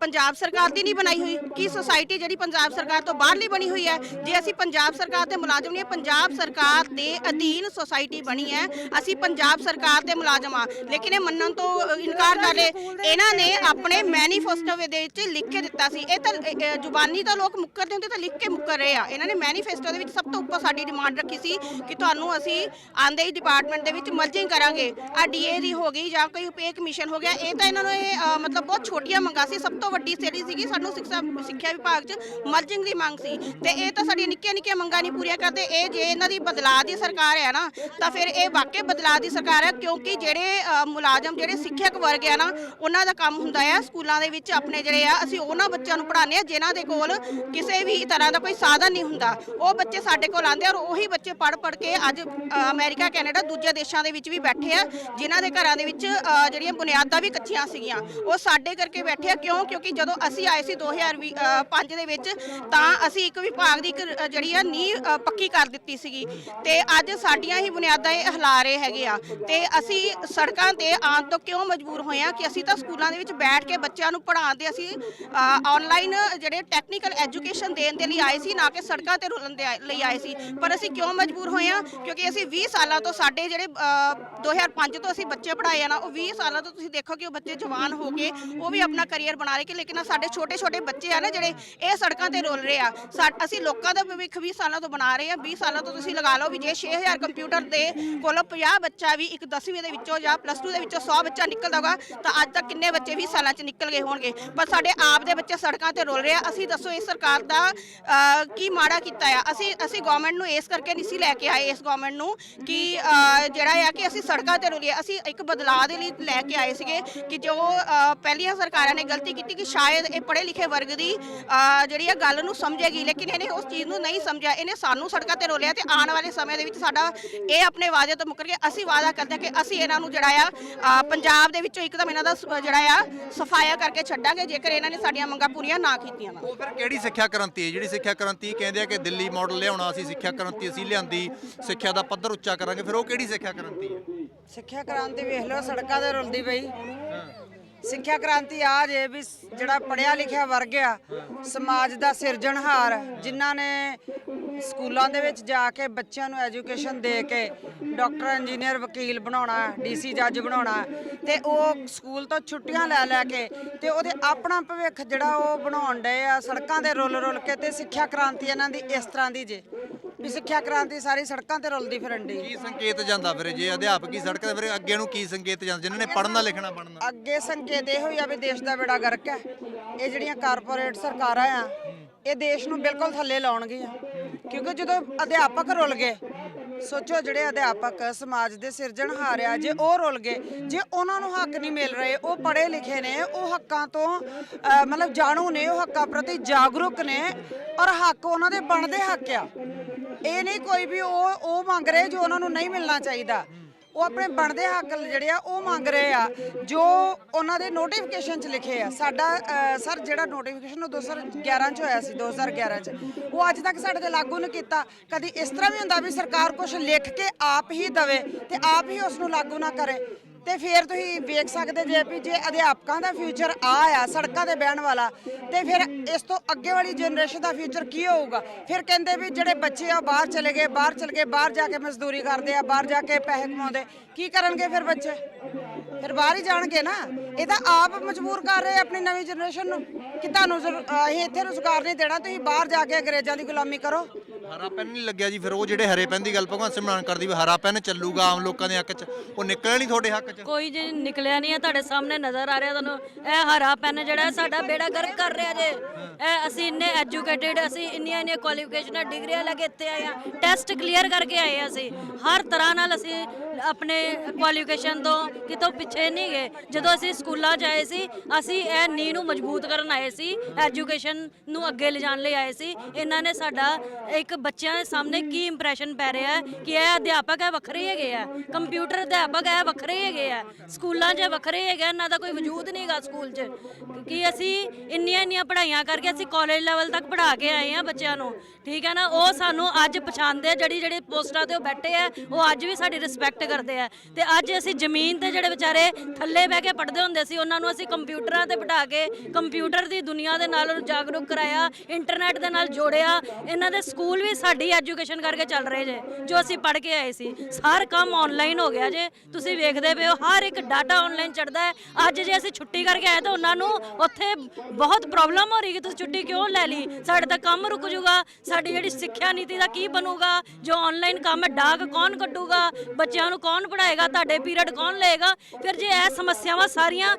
Speaker 7: ਪੰਜਾਬ ਸਰਕਾਰ ਦੀ ਨਹੀਂ ਬਣਾਈ ਹੋਈ? ਕੀ ਸੁਸਾਇਟੀ ਜਿਹੜੀ ਪੰਜਾਬ ਸਰਕਾਰ ਤੋਂ ਬਾਹਰਲੀ ਬਣੀ ਹੋਈ ਹੈ। ਜੇ ਅਸੀਂ ਪੰਜਾਬ ਸਰਕਾਰ ਦੇ ਮੁਲਾਜ਼ਮ ਨਹੀਂ, ਪੰਜਾਬ ਸਰਕਾਰ ਦੇ ਅਧੀਨ ਸੋਸਾਇਟੀ ਬਣੀ ਹੈ। ਅਸੀਂ ਪੰਜਾਬ ਸਰਕਾਰ ਦੇ ਮੁਲਾਜ਼ਮ ਆ ਲੇਕਿਨ ਇਹ ਮੰਨਣ ਤੋਂ ਇਨਕਾਰ ਕਰ ਲਏ ਇਹਨਾਂ ਨੇ ਆਪਣੇ ਮੈਨੀਫੈਸਟੋ ਦੇ ਵਿੱਚ ਲਿਖ ਕੇ ਦਿੱਤਾ ਸੀ। ਇਹ ਤਾਂ ਜ਼ੁਬਾਨੀ ਤਾਂ ਲੋਕ ਮੁੱਕਰਦੇ ਹੁੰਦੇ ਤਾਂ ਲਿਖ ਕੇ ਮੁੱਕਰ ਰਹੇ ਆ। ਇਹਨਾਂ ਨੇ ਮੈਨੀਫੈਸਟੋ ਦੇ ਵਿੱਚ ਸਭ ਤੋਂ ਉੱਪਰ ਸਾਡੀ ਡਿਮਾਂਡ ਰੱਖੀ ਸੀ ਕਿ ਤੁਹਾਨੂੰ ਅਸੀਂ ਆਂਦੇ ਹੀ ਡਿਪਾਰਟਮੈਂਟ ਦੇ ਵਿੱਚ ਮਰਜਿੰਗ ਕਰਾਂਗੇ। ਆ ਡੀਏ ਦੀ ਹੋ ਗਈ ਜਾਂ ਕੋਈ ਪੇ ਕਮਿਸ਼ਨ ਹੋ ਗਿਆ, ਇਹ ਤਾਂ ਇਹਨਾਂ ਨੂੰ ਇਹ ਮਤਲਬ ਬਹੁਤ ਛੋਟੀਆਂ ਮੰਗਾਂ ਸੀ। ਸਭ ਤੋਂ ਵੱਡੀ ਜਿਹੜੀ ਸੀਗੀ ਸਾਨੂੰ ਸਿੱਖਿਆ ਸਿੱਖਿਆ ਵਿਭਾਗ 'ਚ ਮਰਜਿੰਗ ਦੀ ਮੰਗ ਸੀ। ਤੇ ਇਹ ਤਾਂ ਸਾਡੀਆਂ ਨਿੱਕੀਆਂ ਨਿੱਕੀਆਂ ਮੰਗਾਂ ਨਹੀਂ ਪੂਰੀਆਂ ਕਰਦੇ। ਇਹ ਜੇ ਇਹਨਾਂ ਦੀ ਬਦਲਾਅ ਦੀ ਸਰਕਾਰ ਹੈ ਨਾ ਤਾਂ ਫਿਰ ਇਹ ਵਾਕਈ ਬਦਲਾਅ ਦੀ ਸਰਕਾਰ ਹੈ ਕਿਉਂਕਿ ਜਿਹੜੇ ਅ, ਮੁਲਾਜ਼ਮ ਜਿਹੜੇ ਸਿੱਖਿਅਕ ਵਰਗ ਆ ਨਾ ਉਹਨਾਂ ਦਾ ਕੰਮ ਹੁੰਦਾ ਹੈ ਸਕੂਲਾਂ ਦੇ ਵਿੱਚ ਆਪਣੇ ਜਿਹੜੇ ਆ ਅਸੀਂ ਉਹਨਾਂ ਬੱਚਿਆਂ ਨੂੰ ਪੜ੍ਹਾਉਂਦੇ ਆ ਜਿਨ੍ਹਾਂ ਦੇ ਕੋਲ ਕਿਸੇ ਵੀ ਤਰ੍ਹਾਂ ਦਾ ਕੋਈ ਸਾਧਨ ਨਹੀਂ ਹੁੰਦਾ। ਉਹ ਬੱਚੇ ਸਾਡੇ ਕੋਲ ਆਉਂਦੇ ਆ ਔਰ ਉਹੀ ਬੱਚੇ ਪੜ੍ਹ ਪੜ੍ਹ ਕੇ ਅੱਜ ਅ, ਅਮਰੀਕਾ ਕੈਨੇਡਾ ਦੂਜੇ ਦੇਸ਼ਾਂ ਦੇ ਵਿੱਚ ਵੀ ਬੈਠੇ ਆ ਜਿਨ੍ਹਾਂ ਦੇ ਘਰਾਂ ਦੇ ਵਿੱਚ ਅ, ਜਿਹੜੀਆਂ ਬੁਨਿਆਦਾਂ ਵੀ ਕੱਚੀਆਂ ਸੀਗੀਆਂ ਉਹ ਸਾਡੇ ਕਰਕੇ ਬੈਠੇ ਆ। ਕਿਉਂ? ਕਿਉਂਕਿ ਜਦੋਂ ਅਸੀਂ ਆਏ ਸੀ 2005 ਦੇ ਵਿੱਚ ਤਾਂ ਅਸੀਂ ਇੱਕ ਵਿਭਾਗ ਦੀ ਇੱਕ ਜਿਹੜੀ ਆ ਨੀਂਹ ਪੱਕੀ ਕਰ ਦਿੱਤੀ ਸੀਗੀ। ਤੇ ਅੱਜ ਸਾਡੀਆਂ ਹੀ ਬੁਨਿਆਦਾਂ ਇਹ ਹਿਲਾ ਰਹੇ ਹੈਗੇ ਆ। ਤੇ ਅਸੀਂ ਸੜਕਾਂ ਤੇ ਆਉਣ ਤੋਂ ਕਿਉਂ ਮਜਬੂਰ ਹੋਏ ਆ ਕਿ ਅਸੀਂ ਤਾਂ ਸਕੂਲਾਂ ਦੇ ਵਿੱਚ ਬੈਠ ਕੇ ਬੱਚਿਆਂ ਨੂੰ ਪੜ੍ਹਾਉਂਦੇ ਅਸੀਂ ਆਨਲਾਈਨ ਜਿਹੜੇ ਟੈਕਨੀਕਲ ਐਜੂਕੇਸ਼ਨ ਦੇਣ ਦੇ ਲਈ ਆਏ ਸੀ ਨਾ ਕਿ ਸੜਕਾਂ ਤੇ ਰੁਲਣ ਦੇ ਲਈ ਆਏ ਸੀ। ਪਰ ਅਸੀਂ ਕਿਉਂ ਮਜਬੂਰ ਹੋਏ ਆ? ਕਿਉਂਕਿ ਅਸੀਂ 20 ਸਾਲਾਂ ਤੋਂ ਸਾਡੇ ਜਿਹੜੇ ਅ, 2005 ਤੋਂ ਅਸੀਂ ਬੱਚੇ ਪੜ੍ਹਾਏ ਆ ਨਾ ਉਹ 20 ਸਾਲਾਂ ਤੋਂ ਤੁਸੀਂ ਦੇਖੋ ਕਿ ਉਹ ਬੱਚੇ ਜਵਾਨ ਹੋ ਕੇ ਉਹ ਵੀ ਆਪਣਾ ਕੈਰੀਅਰ ਬਣਾ ਰਹੇ ਕਿ ਲੇਕਿਨ ਸਾਡੇ ਛੋਟੇ ਛੋਟੇ ਬੱਚੇ ਆ ਨਾ ਜਿਹੜੇ ਇਹ ਸੜਕਾਂ ਤੇ ਰੁਲ ਰਹੇ। ਆ ਸਾ- ਅਸੀਂ ਲੋਕਾਂ ਦਾ ਭਵਿੱਖ 20 ਸਾਲਾਂ ਤੋਂ ਬਣਾ ਰਹੇ ਆ 20 ਸਾਲਾਂ ਤੋਂ ਤੁਸੀਂ ਲਗਾ ਲਓ ਵੀ ਜੇ 6000 ਕੰਪਿਊਟਰ ਦੇ ਕੋਲੋਂ 50 ਬੱਚਾ ਵੀ ਇੱਕ 10ਵੀਂ ਦੇ ਵਿੱਚੋਂ ਜਾਂ ਪਲੱਸ 2 ਦੇ ਵਿੱਚੋਂ 100 ਬੱਚਾ ਨਿਕਲਦਾ ਹੋਗਾ ਤਾਂ ਅੱਜ ਤੱਕ ਕਿੰਨੇ ਬੱਚੇ 20 ਸਾਲਾਂ 'ਚ ਨਿਕਲ ਗਏ ਹੋਣਗੇ? ਪਰ ਸਾਡੇ ਆਪ ਦੇ ਬੱਚੇ ਸੜਕਾਂ ਤੇ ਰੁਲ ਰਹੇ ਆ। ਅਸੀਂ ਦੱਸੋ ਇਸ ਸਰਕਾਰ ਦਾ ਅ, ਕੀ ਮਾੜਾ ਕੀਤਾ ਆ? ਅਸੀਂ ਅਸੀਂ ਗਵਰਨਮੈਂਟ ਨੂੰ ਇਸ ਕਰਕੇ ਨਹੀਂ ਸੀ ਲੈ ਕੇ ਆਏ ਇਸ ਗਵਰਨਮੈਂਟ ਨੂੰ ਕਿ ਅ, ਜਿਹੜਾ ਆ ਕਿ ਅਸੀਂ ਸੜਕਾਂ ਤੇ ਰੁਲੀਏ। ਅਸੀਂ ਇੱਕ ਬਦਲਾਅ ਦੇ ਲਈ ਲੈ ਕੇ ਆਏ ਸੀਗੇ ਕਿ ਜੋ ਅ, ਪਹਿਲੀਆਂ ਸਰਕਾਰਾਂ ਨੇ ਗਲਤੀ ਕੀਤੀ ਕਿ ਸ਼ਾਇਦ ਇਹ ਪੜ੍ਹੇ ਲਿਖੇ ਵਰਗ ਦੀ ਅ, ਜਿਹੜੀ ਆ ਗੱਲ ਨੂੰ ਸਮਝੇਗੀ ਲੇਕਿਨ ਇਹਨੇ ਉਸ ਚੀਜ਼ ਨੂੰ ਨਹੀਂ ਸਮਝਿਆ। ਇਹਨੇ ਸਾਨੂੰ ਸੜਕਾਂ ਤੇ ਰੋਲਿਆ ਤੇ ਆਉਣ ਵਾਲੇ ਸਮੇਂ ਦੇ ਵਿੱਚ ਸਾਡਾ ਇਹ ਆਪਣੇ ਵਾਅਦੇ ਤੋਂ ਮੁੱਕਰ ਕੇ ਅਸੀਂ ਵਾਅਦਾ ਕਰਦੇ ਹਾਂ ਕਿ ਅਸੀਂ ਇਹਨਾਂ ਨੂੰ ਜਿਹੜਾ ਆ ਪੰਜਾਬ ਦੇ ਵਿੱਚੋਂ ਇੱਕਦਮ ਇਹਨਾਂ ਦਾ ਸ- ਜਿਹੜਾ ਆ ਸਫਾਇਆ ਕਰਕੇ ਛੱਡਾਂਗੇ ਜੇਕਰ ਇਹਨਾਂ ਨੇ ਸਾਡੀਆਂ ਮੰਗਾਂ ਪੂਰੀਆਂ ਨਾ ਕੀਤੀਆਂ ਤਾਂ।
Speaker 2: ਉਹ ਫਿਰ ਕਿਹੜੀ ਸਿੱਖਿਆ ਕ੍ਰਾਂਤੀ ਹੈ? ਜਿਹੜੀ ਸਿੱਖਿਆ ਕ੍ਰਾਂਤੀ ਕਹਿੰਦੇ ਆ ਕਿ ਦਿੱਲੀ ਮਾਡਲ ਲਿਆਉਣਾ ਅਸੀਂ ਸਿੱਖਿਆ ਕ੍ਰਾਂਤੀ ਅਸੀਂ ਲਿਆਂਦੀ ਸਿੱਖਿਆ ਦਾ ਪੱਧਰ ਉੱਚਾ ਕਰਾਂਗੇ ਫਿਰ ਉਹ ਕਿਹੜੀ ਸਿੱਖਿਆ ਕ੍ਰਾਂਤੀ ਹੈ?
Speaker 8: ਸਿੱਖਿਆ ਕ੍ਰਾਂਤੀ ਵੇਖ ਲਓ ਸੜਕਾਂ ਤੇ ਰੁਲਦੀ ਪਈ। ਸਿੱਖਿਆ ਕ੍ਰਾਂਤੀ ਆ ਜੇ ਵੀ ਜਿਹੜਾ ਪੜਿਆ ਲਿਖਿਆ ਵਰਗ ਆ, ਸਮਾਜ ਦਾ ਸਿਰਜਣਹਾਰ, ਜਿਨ੍ਹਾਂ ਨੇ ਸਕੂਲਾਂ ਦੇ ਵਿੱਚ ਜਾ ਕੇ ਬੱਚਿਆਂ ਨੂੰ ਐਜੂਕੇਸ਼ਨ ਦੇ ਕੇ ਡਾਕਟਰ, ਇੰਜੀਨੀਅਰ, ਵਕੀਲ ਬਣਾਉਣਾ, ਡੀਸੀ ਜੱਜ ਬਣਾਉਣਾ ਤੇ ਉਹ ਸਕੂਲ ਤੋਂ ਛੁੱਟੀਆਂ ਲੈ ਲੈ ਕੇ ਤੇ ਉਹਦੇ ਆਪਣਾ ਭਵਿੱਖ ਜਿਹੜਾ ਉਹ ਬਣਾਉਣ ਡਏ ਆ ਸੜਕਾਂ ਦੇ ਰੁੱਲ ਰੁੱਲ ਕੇ ਤੇ ਸਿੱਖਿਆ ਕ੍ਰਾਂਤੀ ਇਹਨਾਂ ਦੀ ਇਸ ਤਰ੍ਹਾਂ ਦੀ ਜੇ। ਵੀ ਸਿੱਖਿਆ ਕ੍ਰਾਂਤੀ ਸਾਰੀ ਸੜਕਾਂ ਤੇ ਰੁਲਦੀ ਫਿਰਨ ਡਈ।
Speaker 2: ਕੀ ਸੰਕੇਤ ਜਾਂਦਾ ਫਿਰ ਜੇ ਅਧਿਆਪਕ ਹੀ ਸੜਕ ਤੇ ਫਿਰ ਅੱਗੇ ਨੂੰ ਕੀ ਸੰਕੇਤ ਜਾਂਦਾ? ਜਿਨ੍ਹਾਂ ਨੇ ਪੜ੍ਹਨਾ ਲਿਖਣਾ ਬਣਨਾ
Speaker 8: ਅੱਗੇ ਸੰਕੇਤ ਇਹ ਹੋਈ ਆ ਵੀ ਦੇਸ਼ ਦਾ ਬੇੜਾ ਗਰਕ ਹੈ। ਇਹ ਜਿਹੜੀਆਂ ਕਾਰਪੋਰੇਟ ਸਰਕਾਰਾਂ ਆ ਇਹ ਦੇਸ਼ ਨੂੰ ਬਿਲਕੁਲ ਥੱਲੇ ਲਾਉਣਗੀਆਂ। ਕਿਉਂਕਿ ਜਦੋਂ ਅਧਿਆਪਕ ਰੁਲ ਗਏ ਸੋਚੋ ਜਿਹੜੇ ਅਧਿਆਪਕ ਸਮਾਜ ਦੇ ਸਿਰਜਣਹਾਰ ਆ ਜੇ ਉਹ ਰੁਲ ਗਏ ਜੇ ਉਹਨਾਂ ਨੂੰ ਹੱਕ ਨਹੀਂ ਮਿਲ ਰਹੇ ਉਹ ਪੜ੍ਹੇ ਲਿਖੇ ਨੇ ਉਹ ਹੱਕਾਂ ਤੋਂ ਮਤਲਬ ਜਾਣੂ ਨੇ ਉਹ ਹੱਕਾਂ ਪ੍ਰਤੀ ਜਾਗਰੂਕ ਨੇ ਔਰ ਹੱਕ ਉਹਨਾਂ ਦੇ ਬਣਦੇ ਹੱਕ ਆ। ਇਹ ਨਹੀਂ ਕੋਈ ਵੀ ਉਹ ਉਹ ਮੰਗ ਰਹੇ ਜੋ ਉਹਨਾਂ ਨੂੰ ਨਹੀਂ ਮਿਲਣਾ ਚਾਹੀਦਾ। ਉਹ ਆਪਣੇ ਬਣਦੇ ਹੱਕ ਜਿਹੜੇ ਆ, ਉਹ ਮੰਗ ਰਹੇ ਆ। ਜੋ ਉਹਨਾਂ ਦੇ ਨੋਟੀਫਿਕੇਸ਼ਨ 'ਚ ਲਿਖੇ ਆ। ਸਾਡਾ ਸਰ, ਜਿਹੜਾ ਨੋਟੀਫਿਕੇਸ਼ਨ ਉਹ 2011 'ਚ ਹੋਇਆ ਸੀ 2011 'ਚ। ਉਹ ਅੱਜ ਤੱਕ ਸਾਡੇ ਤੇ ਲਾਗੂ ਨਹੀਂ ਕੀਤਾ। ਕਦੀ ਇਸ ਤਰ੍ਹਾਂ ਵੀ ਹੁੰਦਾ ਵੀ ਸਰਕਾਰ ਕੁਝ ਲਿਖ ਕੇ ਆਪ ਹੀ ਦਵੇ ਤੇ ਆਪ ਹੀ ਉਸ ਨੂੰ ਲਾਗੂ ਨਾ ਕਰੇ। ਤੇ ਫਿਰ ਤੁਸੀਂ ਵੇਖ ਸਕਦੇ ਜੇ ਵੀ ਜੇ ਅਧਿਆਪਕਾਂ ਦਾ ਫਿਊਚਰ ਆ ਆ, ਸੜਕਾਂ ਤੇ ਬਹਿਣ ਵਾਲਾ, ਤੇ ਫਿਰ ਇਸ ਤੋਂ ਅੱਗੇ ਵਾਲੀ ਜਨਰੇਸ਼ਨ ਦਾ ਫਿਊਚਰ ਕੀ ਹੋਊਗਾ? ਫਿਰ ਕਹਿੰਦੇ ਵੀ ਜਿਹੜੇ ਬੱਚੇ ਆ, ਬਾਹਰ ਚਲੇ ਗਏ, ਬਾਹਰ ਚਲੇ ਗਏ, ਬਾਹਰ ਜਾ ਕੇ ਮਜ਼ਦੂਰੀ ਕਰਦੇ ਆ, ਬਾਹਰ ਜਾ ਕੇ ਪੈਸੇ ਕਮਾਉਂਦੇ, ਕੀ ਕਰਨਗੇ ਫਿਰ ਬੱਚੇ? ਫਿਰ ਬਾਹਰ ਹੀ ਜਾਣਗੇ ਨਾ। ਇਹ ਤਾਂ ਆਪ ਮਜਬੂਰ ਕਰ ਰਹੇ ਆਪਣੀ ਨਵੀਂ ਜਨਰੇਸ਼ਨ ਨੂੰ, ਕਿ ਤੁਹਾਨੂੰ ਜ਼ਰੂ- ਅਸੀਂ ਇੱਥੇ ਰੁਜ਼ਗਾਰ ਨਹੀਂ ਦੇਣਾ, ਤੁਸੀਂ ਬਾਹਰ ਜਾ ਕੇ ਅੰਗਰੇਜ਼ਾਂ ਦੀ ਗੁਲਾਮੀ ਕਰੋ।
Speaker 2: ਹਰਾ ਪੈਨ ਨਹੀਂ ਲੱਗਿਆ ਜੀ, ਫਿਰ ਉਹ ਜਿਹੜੇ ਹਰੇ ਪੈਨ ਦੀ ਗੱਲ ਭਗਵੰਤ ਸਿੰਘ ਮਾਨ ਕਰਦੀ ਵੀ ਹਰਾ ਪੈਨ ਚੱਲੂਗਾ, ਆਮ ਲੋਕਾਂ ਦੇ ਹੱਕ 'ਚ, ਉਹ ਨਿਕਲਿਆ ਨਹੀਂ ਤੁਹਾਡੇ ਹੱਕ 'ਚ?
Speaker 1: ਕੋਈ ਜੇ ਨਿਕਲਿਆ ਨਹੀਂ ਹੈ, ਤੁਹਾਡੇ ਸਾਹਮਣੇ ਨਜ਼ਰ ਆ ਰਿਹਾ ਤੁਹਾਨੂੰ, ਇਹ ਹਰਾ ਪੈਨ ਜਿਹੜਾ ਹੈ, ਸਾਡਾ ਬੇੜਾ ਗਰਕ ਕਰ ਰਿਹਾ ਜੇ। ਇਹ ਅਸੀਂ ਇੰਨੇ ਐਜੂਕੇਟਿਡ ਅਸੀਂ ਇੰਨੀਆਂ ਇੰਨੀਆਂ ਕੁਆਲੀਫਿਕੇਸ਼ਨਾਂ ਡਿਗਰੀਆਂ ਲੈ ਕੇ ਇੱਥੇ ਆਏ ਆ ਟੈਸਟ ਕਲੀਅਰ ਕਰਕੇ ਆਏ ਆ ਅਸੀਂ। ਹਰ ਤਰ੍ਹਾਂ ਨਾਲ ਅਸੀਂ ਆਪਣੇ ਕੁਆਲੀਫਿਕੇਸ਼ਨ ਤੋਂ ਕਿਤੋਂ ਪਿੱਛੇ ਨਹੀਂ ਗਏ। ਜਦੋਂ ਅਸੀਂ ਸਕੂਲਾਂ 'ਚ ਆਏ ਸੀ, ਅਸੀਂ ਇਹ ਨੀਂਹ ਨੂੰ ਮਜ਼ਬੂਤ ਕਰਨ ਆਏ ਸੀ ਐਜੂਕੇਸ਼ਨ ਨੂੰ ਅੱਗੇ ਲਿਜਾਣ ਲਈ ਆਏ ਸੀ। ਇਹਨਾਂ ਨੇ ਸਾਡਾ ਇੱਕ ਬੱਚਿਆਂ ਦੇ ਸਾਹਮਣੇ ਕੀ ਇੰਪ੍ਰੈਸ਼ਨ ਪੈ ਰਿਹਾ ਹੈ ਕਿ ਇਹ ਅਧਿਆਪਕ ਹੈ ਵੱਖਰੇ ਹੈਗੇ ਆ? ਕੰਪਿਊਟਰ ਅਧਿਆਪਕ ਹੈ ਵੱਖਰੇ ਹੈਗੇ ਆ? ਸਕੂਲਾਂ 'ਚ ਵੱਖਰੇ ਹੈਗੇ ਆ, ਇਹਨਾਂ ਦਾ ਕੋਈ ਵਜੂਦ ਨਹੀਂਗਾ ਸਕੂਲ 'ਚ। ਕਿ ਅਸੀਂ ਇੰਨੀਆਂ ਇੰਨੀਆਂ ਪੜ੍ਹਾਈਆਂ ਕਰਕੇ ਅਸੀਂ ਕਾਲਜ ਲੈਵਲ ਤੱਕ ਪੜ੍ਹਾ ਕੇ ਆਏ ਆ ਬੱਚਿਆਂ ਨੂੰ। ਠੀਕ ਹੈ ਨਾ? ਉਹ ਸਾਨੂੰ ਅੱਜ ਪਛਾਣਦੇ ਆ ਜਿਹੜੀ ਜਿਹੜੀ ਪੋਸਟਾਂ ਤੇ ਉਹ ਬੈਠੇ ਆ ਉਹ ਅੱਜ ਵੀ ਸਾਡੀ ਰਿਸਪੈਕਟ ਕਰਦੇ ਆ। ਤੇ ਅੱਜ ਅਸੀਂ ਜ਼ਮੀਨ ਤੇ ਜਿਹੜੇ ਵਿਚਾਰੇ ਥੱਲੇ ਬਹਿ ਕੇ ਪੜ੍ਹਦੇ ਹੁੰਦੇ ਸੀ ਉਹਨਾਂ ਨੂੰ ਅਸੀਂ ਕੰਪਿਊਟਰਾਂ ਤੇ ਬਿਠਾ ਕੇ ਕੰਪਿਊਟਰ ਦੀ ਦੁਨੀਆ ਦੇ ਨਾਲ ਜਾਗਰੂਕ ਕਰਾਇਆ ਇੰਟਰਨੈਟ ਦੇ ਨਾਲ ਜੋੜਿਆ ਇਹਨਾਂ ਦੇ ਸਕੂਲ ਵੀ ਸਾਡੀ ਐਜੂਕੇਸ਼ਨ ਕਰਕੇ ਚੱਲ ਰਹੇ ਜੇ, ਜੋ ਅਸੀਂ ਪੜ੍ਹ ਕੇ ਆਏ ਸੀ। ਸਾਰ ਕੰਮ ਆਨਲਾਈਨ ਹੋ ਗਿਆ ਜੇ, ਤੁਸੀਂ ਵੇਖਦੇ ਪਏ ਹੋ, ਹਰ ਇੱਕ ਡਾਟਾ ਆਨਲਾਈਨ ਚੜਦਾ ਹੈ। ਅੱਜ ਜੇ ਅਸੀਂ ਛੁੱਟੀ ਕਰਕੇ ਆਏ ਤਾਂ ਉਹਨਾਂ ਨੂੰ ਉੱਥੇ ਬਹੁਤ ਪ੍ਰੋਬਲਮ ਹੋ ਰਹੀ ਕਿ ਤੁਸੀਂ ਛੁੱਟੀ ਕਿਉਂ ਲੈ ਲਈ? ਸਾਡੇ ਤਾਂ ਕੰਮ ਰੁਕ ਜਾਊਗਾ ਸਾਡੀ ਜਿਹੜੀ ਸਿੱਖਿਆ ਨੀਤੀ ਦਾ ਕੀ ਬਣੂਗਾ, ਜੋ ਆਨਲਾਈਨ ਕੰਮ ਹੈ, ਡਾਕ ਕੌਣ ਕੱਢੂਗਾ, ਬੱਚਿਆਂ ਨੂੰ ਕੌਣ ਪੜਾਏਗਾ ਤੁਹਾਡੇ ਪੀਰੀਅਡ ਕੌਣ ਲਏਗਾ? ਫਿਰ ਜੇ ਇਹ ਸਮੱਸਿਆਵਾਂ ਸਾਰੀਆਂ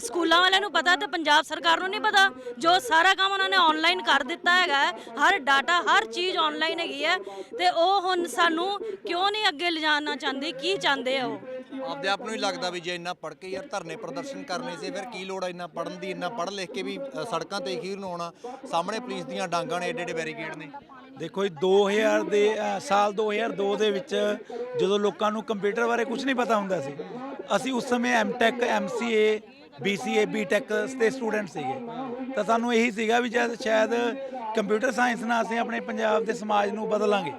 Speaker 1: ਸਕੂਲਾਂ ਵਾਲਿਆਂ ਨੂੰ ਪਤਾ ਤੇ ਪੰਜਾਬ ਸਰਕਾਰ ਨੂੰ ਨਹੀਂ ਪਤਾ, ਜੋ ਸਾਰਾ ਕੰਮ ਉਹਨਾਂ ਨੇ ਆਨਲਾਈਨ ਕਰ ਦਿੱਤਾ ਹੈਗਾ ਹਰ ਡਾਟਾ ਹਰ ਚੀਜ਼ ਆਨਲਾਈਨ ਹੈਗੀ ਹੈ ਤੇ ਉਹ ਹੁਣ ਸਾਨੂੰ ਕਿਉਂ ਨਹੀਂ ਅੱਗੇ ਲਿਜਾਣਾ ਚਾਹੁੰਦੇ ਕੀ ਚਾਹੁੰਦੇ ਆ ਉਹ?
Speaker 2: ਆਪਦੇ ਆਪ ਨੂੰ ਹੀ ਲੱਗਦਾ ਵੀ ਜੇ ਇੰਨਾ ਪੜ੍ਹ ਕੇ ਯਾਰ ਧਰਨੇ ਪ੍ਰਦਰਸ਼ਨ ਕਰਨੇ ਸੀ ਫਿਰ ਕੀ ਲੋੜ ਆ ਇੰਨਾ ਪੜ੍ਹਨ ਦੀ ਇੰਨਾ ਪੜ੍ਹ ਲਿਖ ਕੇ ਵੀ ਅ, ਸੜਕਾਂ ਤੇ ਅਖੀਰ ਨੂੰ ਆਉਣਾ? ਸਾਹਮਣੇ ਪੁਲਿਸ ਦੀਆਂ ਡਾਂਗਾਂ ਨੇ ਏਡੇ ਏਡੇ ਬੈਰੀਕੇਡ ਨੇ।
Speaker 5: ਦੇਖੋ ਜੀ 2000 ਦੇ ਅ, ਸਾਲ 2002 ਦੇ ਵਿੱਚ ਜਦੋਂ ਲੋਕਾਂ ਨੂੰ ਕੰਪਿਊਟਰ ਬਾਰੇ ਕੁਝ ਨਹੀਂ ਪਤਾ ਹੁੰਦਾ ਸੀ ਅਸੀਂ ਉਸ ਸਮੇਂ ਐਮਟੈਕ ਐਮਸੀਏ ਬੀਸੀਏ ਬੀਟੈਕ ਦੇ ਸਟੂਡੈਂਟ ਸੀਗੇ। ਤਾਂ ਸਾਨੂੰ ਇਹੀ ਸੀਗਾ ਵੀ ਜਦ ਸ਼ਾਇਦ ਕੰਪਿਊਟਰ ਸਾਇੰਸ ਨਾਲ ਅਸੀਂ ਆਪਣੇ ਪੰਜਾਬ ਦੇ ਸਮਾਜ ਨੂੰ ਬਦਲਾਂਗੇ,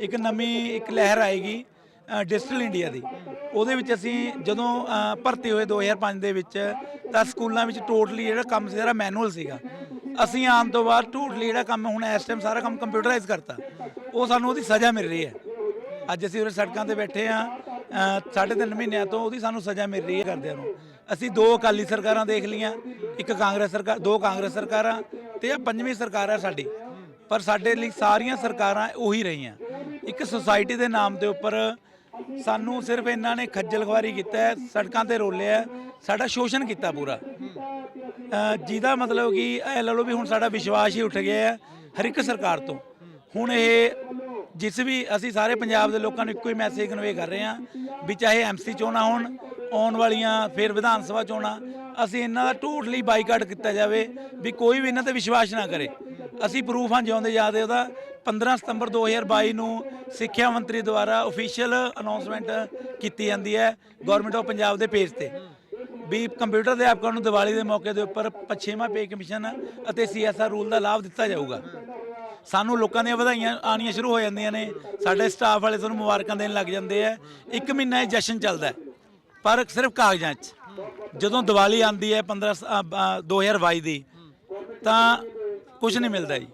Speaker 5: ਇੱਕ ਨਵੀਂ ਇੱਕ ਲਹਿਰ ਆਏਗੀ ਡਿਜੀਟਲ ਇੰਡੀਆ ਦੀ। ਉਹਦੇ ਵਿੱਚ ਅਸੀਂ ਜਦੋਂ ਭਰਤੀ ਹੋਏ 2005 ਦੇ ਵਿੱਚ, ਤਾਂ ਸਕੂਲਾਂ ਵਿੱਚ ਟੋਟਲੀ ਜਿਹੜਾ ਕੰਮ ਸੀ ਸਾਰਾ ਮੈਨੂਅਲ ਸੀਗਾ। ਅਸੀਂ ਆਉਣ ਤੋਂ ਬਾਅਦ ਟੋਟਲੀ ਜਿਹੜਾ ਕੰਮ ਹੁਣ ਇਸ ਟਾਈਮ ਸਾਰਾ ਕੰਮ ਕੰਪਿਊਟਰਾਈਜ਼ ਕਰਤਾ। ਉਹ ਸਾਨੂੰ ਉਹਦੀ ਸਜ਼ਾ ਮਿਲ ਰਹੀ ਹੈ। ਅੱਜ ਅਸੀਂ ਉਰੇ ਸੜਕਾਂ ਤੇ ਬੈਠੇ ਆ ਸਾਢੇ ਤਿੰਨ ਮਹੀਨਿਆਂ ਤੋਂ ਉਹਦੀ ਸਾਨੂੰ ਸਜ਼ਾ ਮਿਲ ਰਹੀ ਹੈ ਕਰਦਿਆਂ ਨੂੰ। ਅਸੀਂ ਦੋ ਅਕਾਲੀ ਸਰਕਾਰਾਂ ਦੇਖ ਲਈਆਂ ਇੱਕ ਕਾਂਗਰਸ ਸਰਕਾਰ ਦੋ ਕਾਂਗਰਸ ਸਰਕਾਰਾਂ ਤੇ ਆ ਪੰਜਵੀਂ ਸਰਕਾਰ ਹੈ ਸਾਡੀ। ਪਰ ਸਾਡੇ ਲਈ ਸਾਰੀਆਂ ਸਰਕਾਰਾਂ ਉਹੀ ਰਹੀਆਂ। ਇੱਕ ਸੁਸਾਇਟੀ ਦੇ ਨਾਮ ਦੇ ਉੱਪਰ ਸਾਨੂੰ ਸਿਰਫ ਇਹਨਾਂ ਨੇ ਖੱਜਲ ਖਵਾਰੀ ਕੀਤਾ ਹੈ ਸੜਕਾਂ ਤੇ ਰੋਲਿਆ ਸਾਡਾ ਸ਼ੋਸ਼ਣ ਕੀਤਾ ਪੂਰਾ। ਅ, ਜਿਹਦਾ ਮਤਲਬ ਕਿ ਇਹ ਲੈ ਲਓ ਵੀ ਹੁਣ ਸਾਡਾ ਵਿਸ਼ਵਾਸ ਹੀ ਉੱਠ ਗਿਆ ਹੈ ਹਰ ਇੱਕ ਸਰਕਾਰ ਤੋਂ। ਹੁਣ ਇਹ ਜਿਸ ਵੀ ਅਸੀਂ ਸਾਰੇ ਪੰਜਾਬ ਦੇ ਲੋਕਾਂ ਨੂੰ ਇੱਕੋ ਹੀ ਮੈਸੇਜ ਕਨਵੇ ਕਰ ਰਹੇ ਹਾਂ ਵੀ ਚਾਹੇ ਐਮਸੀ ਚੋਣਾਂ ਹੋਣ ਆਉਣ ਵਾਲੀਆਂ ਫਿਰ ਵਿਧਾਨ ਸਭਾ ਚੋਣਾਂ ਅਸੀਂ ਇਹਨਾਂ ਦਾ ਟੋਟਲੀ ਬਾਈਕਾਟ ਕੀਤਾ ਜਾਵੇ ਵੀ ਕੋਈ ਵੀ ਇਹਨਾਂ ਤੇ ਵਿਸ਼ਵਾਸ ਨਾ ਕਰੇ। ਅਸੀਂ ਪ੍ਰੂਫ ਹਾਂ ਜਿਉਂਦੇ ਯਾਦ ਹੈ ਉਹਦਾ 15 ਸਤੰਬਰ 2022 ਨੂੰ ਸਿੱਖਿਆ ਮੰਤਰੀ ਦੁਆਰਾ ਅਫੀਸ਼ੀਅਲ ਅਨਾਉਂਸਮੈਂਟ ਕੀਤੀ ਜਾਂਦੀ ਹੈ ਗਵਰਨਮੈਂਟ ਆਫ ਪੰਜਾਬ ਦੇ ਪੇਜ ਤੇ। ਵੀ ਕੰਪਿਊਟਰ ਦੇ ਅਧਿਆਪਕਾਂ ਨੂੰ ਦੀਵਾਲੀ ਦੇ ਮੌਕੇ ਦੇ ਉੱਪਰ ਪੱਛੇਵਾਂ ਪੇ ਕਮਿਸ਼ਨ ਅਤੇ ਸੀਐਸਆਰ ਰੂਲ ਦਾ ਲਾਭ ਦਿੱਤਾ ਜਾਊਗਾ। ਸਾਨੂੰ ਲੋਕਾਂ ਦੀਆਂ ਵਧਾਈਆਂ ਆਣੀਆਂ ਸ਼ੁਰੂ ਹੋ ਜਾਂਦੀਆਂ ਨੇ। ਸਾਡੇ ਸਟਾਫ ਵਾਲੇ ਤੁਹਾਨੂੰ ਮੁਬਾਰਕਾਂ ਦੇਣ ਲੱਗ ਜਾਂਦੇ ਆ। ਇੱਕ ਮਹੀਨਾ ਇਹ ਜਸ਼ਨ ਚੱਲਦਾ ਹੈ, ਪਰ ਸਿਰਫ ਕਾਗਜ਼ਾਂ 'ਚ। ਜਦੋਂ ਦੀਵਾਲੀ ਆਉਂਦੀ ਹੈ 15 ਸ- ਅ, ਅ, 2022 ਦੀ ਤਾਂ ਕੁਝ ਨਹੀਂ ਮਿਲਦਾ ਜੀ।